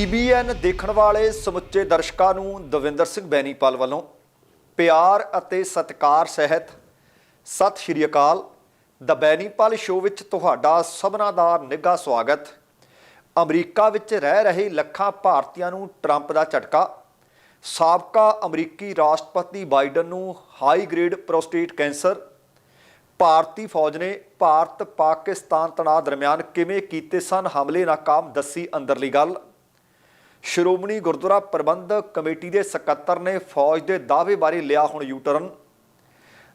TBN ਦੇਖਣ ਵਾਲੇ ਸਮੁੱਚੇ ਦਰਸ਼ਕਾਂ ਨੂੰ ਦਵਿੰਦਰ ਸਿੰਘ ਬੈਨੀਪਾਲ ਵੱਲੋਂ ਪਿਆਰ ਅਤੇ ਸਤਿਕਾਰ ਸਹਿਤ ਸਤਿ ਸ਼੍ਰੀ ਅਕਾਲ। ਦ ਬੈਨੀਪਾਲ ਸ਼ੋਅ ਵਿੱਚ ਤੁਹਾਡਾ ਸਭਨਾਂ ਦਾ ਨਿੱਘਾ ਸਵਾਗਤ। ਅਮਰੀਕਾ ਵਿੱਚ ਰਹਿ ਰਹੇ ਲੱਖਾਂ ਭਾਰਤੀਆਂ ਨੂੰ ਟਰੰਪ ਦਾ ਝਟਕਾ। ਸਾਬਕਾ ਅਮਰੀਕੀ ਰਾਸ਼ਟਰਪਤੀ ਬਾਈਡਨ ਨੂੰ ਹਾਈ ਗ੍ਰੇਡ ਪ੍ਰੋਸਟੇਟ ਕੈਂਸਰ। ਭਾਰਤੀ ਫੌਜ ਨੇ ਭਾਰਤ ਪਾਕਿਸਤਾਨ ਤਣਾਅ ਦਰਮਿਆਨ ਕਿਵੇਂ ਕੀਤੇ ਸਨ, ਹਮਲੇ ਨਾਕਾਮ ਦੱਸੀ ਅੰਦਰਲੀ ਗੱਲ। ਸ਼੍ਰੋਮਣੀ ਗੁਰਦੁਆਰਾ ਪ੍ਰਬੰਧਕ ਕਮੇਟੀ ਦੇ ਸਕੱਤਰ ਨੇ ਫੌਜ ਦੇ ਦਾਅਵੇ ਬਾਰੇ ਲਿਆ ਹੁਣ ਯੂਟਰਨ।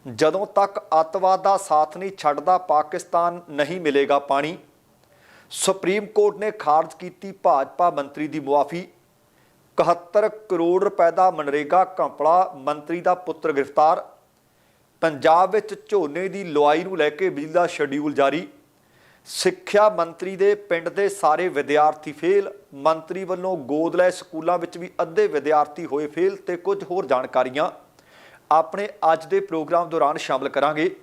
ਜਦੋਂ ਤੱਕ ਅੱਤਵਾਦ ਦਾ ਸਾਥ ਨਹੀਂ ਛੱਡਦਾ, ਪਾਕਿਸਤਾਨ ਨਹੀਂ ਮਿਲੇਗਾ ਪਾਣੀ। ਸੁਪਰੀਮ ਕੋਰਟ ਨੇ ਖਾਰਜ ਕੀਤੀ ਭਾਜਪਾ ਮੰਤਰੀ ਦੀ ਮੁਆਫੀ। 71 ਕਰੋੜ ਰੁਪਏ ਦਾ ਮਨਰੇਗਾ ਘਪਲਾ ਮੰਤਰੀ ਦਾ ਪੁੱਤਰ ਗ੍ਰਿਫਤਾਰ। ਪੰਜਾਬ ਵਿੱਚ ਝੋਨੇ ਦੀ ਲੁਆਈ ਨੂੰ ਲੈ ਕੇ ਬਿਜਲੀ ਦਾ ਸ਼ਡਿਊਲ ਜਾਰੀ। ਸਿੱਖਿਆ ਮੰਤਰੀ ਦੇ ਪਿੰਡ ਦੇ ਸਾਰੇ ਵਿਦਿਆਰਥੀ ਫੇਲ। ਮੰਤਰੀ ਵੱਲੋਂ ਗੋਦ ਲਏ ਸਕੂਲਾਂ ਵਿੱਚ ਵੀ ਅੱਧੇ ਵਿਦਿਆਰਥੀ ਹੋਏ ਫੇਲ ਤੇ ਕੁਝ ਹੋਰ ਜਾਣਕਾਰੀਆਂ। ਆਪਣੇ ਅੱਜ ਦੇ ਪ੍ਰੋਗਰਾਮ ਦੌਰਾਨ ਸ਼ਾਮਲ ਕਰਾਂਗੇ।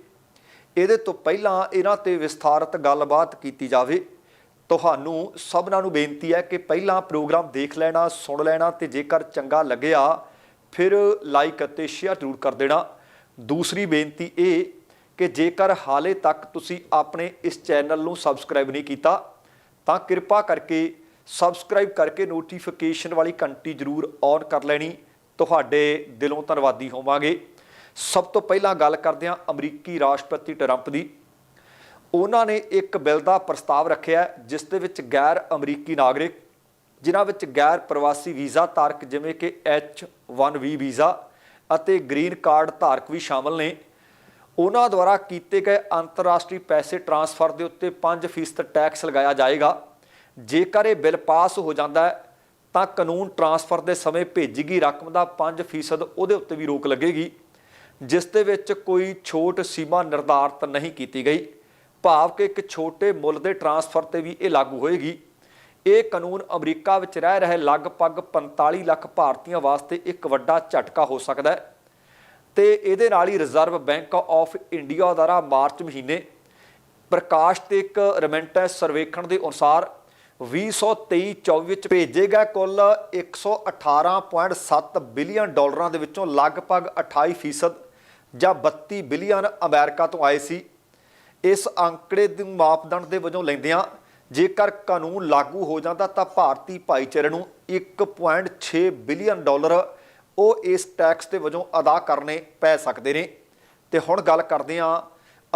ਇਹਦੇ ਤੋਂ ਪਹਿਲਾਂ ਇਹਨਾਂ ਤੇ ਵਿਸਥਾਰਤ ਗੱਲਬਾਤ ਕੀਤੀ ਜਾਵੇ। ਤੁਹਾਨੂੰ ਸਭਨਾਂ ਨੂੰ ਬੇਨਤੀ ਹੈ ਕਿ ਪਹਿਲਾਂ ਪ੍ਰੋਗਰਾਮ ਦੇਖ ਲੈਣਾ, ਸੁਣ ਲੈਣਾ ਤੇ ਜੇਕਰ ਚੰਗਾ ਲੱਗਿਆ, ਫਿਰ ਲਾਈਕ ਅਤੇ ਸ਼ੇਅਰ ਜ਼ਰੂਰ ਕਰ ਦੇਣਾ। ਦੂਸਰੀ ਬੇਨਤੀ ਇਹ ਕਿ ਜੇਕਰ ਹਾਲੇ ਤੱਕ ਤੁਸੀਂ ਆਪਣੇ ਇਸ ਚੈਨਲ ਨੂੰ ਸਬਸਕ੍ਰਾਈਬ ਨਹੀਂ ਕੀਤਾ, ਤਾਂ ਕਿਰਪਾ ਕਰਕੇ ਸਬਸਕ੍ਰਾਈਬ ਕਰਕੇ ਨੋਟੀਫਿਕੇਸ਼ਨ ਵਾਲੀ ਘੰਟੀ ਜ਼ਰੂਰ ਔਨ ਕਰ ਲੈਣੀ। ਤੁਹਾਡੇ ਦਿਲੋਂ ਧੰਨਵਾਦੀ ਹੋਵਾਂਗੇ। ਸਭ ਤੋਂ ਪਹਿਲਾਂ ਗੱਲ ਕਰਦੇ ਹਾਂ ਅਮਰੀਕੀ ਰਾਸ਼ਟਰਪਤੀ ਟਰੰਪ ਦੀ। ਉਹਨਾਂ ਨੇ ਇੱਕ ਬਿੱਲ ਦਾ ਪ੍ਰਸਤਾਵ ਰੱਖਿਆ ਜਿਸ ਦੇ ਵਿੱਚ ਗੈਰ ਅਮਰੀਕੀ ਨਾਗਰਿਕ, ਜਿਨ੍ਹਾਂ ਵਿੱਚ ਗੈਰ ਪ੍ਰਵਾਸੀ ਵੀਜ਼ਾ ਧਾਰਕ ਜਿਵੇਂ ਕਿ H1B ਵੀਜ਼ਾ ਅਤੇ ਗ੍ਰੀਨ ਕਾਰਡ ਧਾਰਕ ਵੀ ਸ਼ਾਮਲ ਨੇ। ਉਹਨਾਂ ਦੁਆਰਾ ਕੀਤੇ ਗਏ ਅੰਤਰਰਾਸ਼ਟਰੀ ਪੈਸੇ ਟਰਾਂਸਫਰ ਦੇ ਉੱਤੇ 5% ਟੈਕਸ ਲਗਾਇਆ ਜਾਏਗਾ। ਜੇਕਰ ਇਹ ਬਿੱਲ ਪਾਸ ਹੋ ਜਾਂਦਾ ਹੈ, ਤਾਂ ਕਾਨੂੰਨ ਟਰਾਂਸਫਰ ਦੇ ਸਮੇਂ ਭੇਜੀ ਗਈ ਰਕਮ ਦਾ 5% ਉਹਦੇ ਉੱਤੇ ਵੀ ਰੋਕ ਲੱਗੇਗੀ, ਜਿਸ ਦੇ ਵਿੱਚ ਕੋਈ ਛੋਟ ਸੀਮਾ ਨਿਰਧਾਰਤ ਨਹੀਂ ਕੀਤੀ ਗਈ। ਭਾਵ ਕਿ ਇੱਕ ਛੋਟੇ ਮੁੱਲ ਦੇ ਟਰਾਂਸਫਰ ਤੇ ਵੀ ਇਹ ਲਾਗੂ ਹੋਏਗੀ। ਇਹ ਕਾਨੂੰਨ ਅਮਰੀਕਾ ਵਿੱਚ ਰਹਿ ਰਹੇ ਲਗਭਗ 45 ਲੱਖ ਭਾਰਤੀਆਂ ਵਾਸਤੇ ਇੱਕ ਵੱਡਾ ਝਟਕਾ ਹੋ ਸਕਦਾ ਹੈ। ਤੇ ਇਹਦੇ ਨਾਲ ਹੀ ਰਿਜ਼ਰਵ ਬੈਂਕ ਆਫ ਇੰਡੀਆ ਦੁਆਰਾ ਮਾਰਚ ਮਹੀਨੇ ਪ੍ਰਕਾਸ਼ ਤੇ ਇੱਕ ਰੈਮਿਟੈਂਸ ਸਰਵੇਖਣ ਦੇ ਅਨੁਸਾਰ 2023-24 ਵਿੱਚ ਭੇਜੇ ਗਏ ਕੁੱਲ 118.7 ਬਿਲੀਅਨ ਡਾਲਰਾਂ ਦੇ ਵਿੱਚੋਂ ਲਗਭਗ 28% ਜਾਂ 32 ਬਿਲੀਅਨ ਅਮਰੀਕਾ ਤੋਂ ਆਏ ਸੀ। ਇਸ ਅੰਕੜੇ ਦੇ ਮਾਪਦੰਡ ਦੇ ਵਜੋਂ ਲੈਂਦਿਆਂ ਜੇਕਰ ਕਾਨੂੰਨ ਲਾਗੂ ਹੋ ਜਾਂਦਾ ਤਾਂ ਭਾਰਤੀ ਭਾਈਚਾਰੇ ਨੂੰ 1.6 ਬਿਲੀਅਨ ਡਾਲਰ ਉਹ ਇਸ ਟੈਕਸ ਦੇ ਵਜੋਂ ਅਦਾ ਕਰਨੇ ਪੈ ਸਕਦੇ ਨੇ। ਤੇ ਹੁਣ ਗੱਲ ਕਰਦੇ ਹਾਂ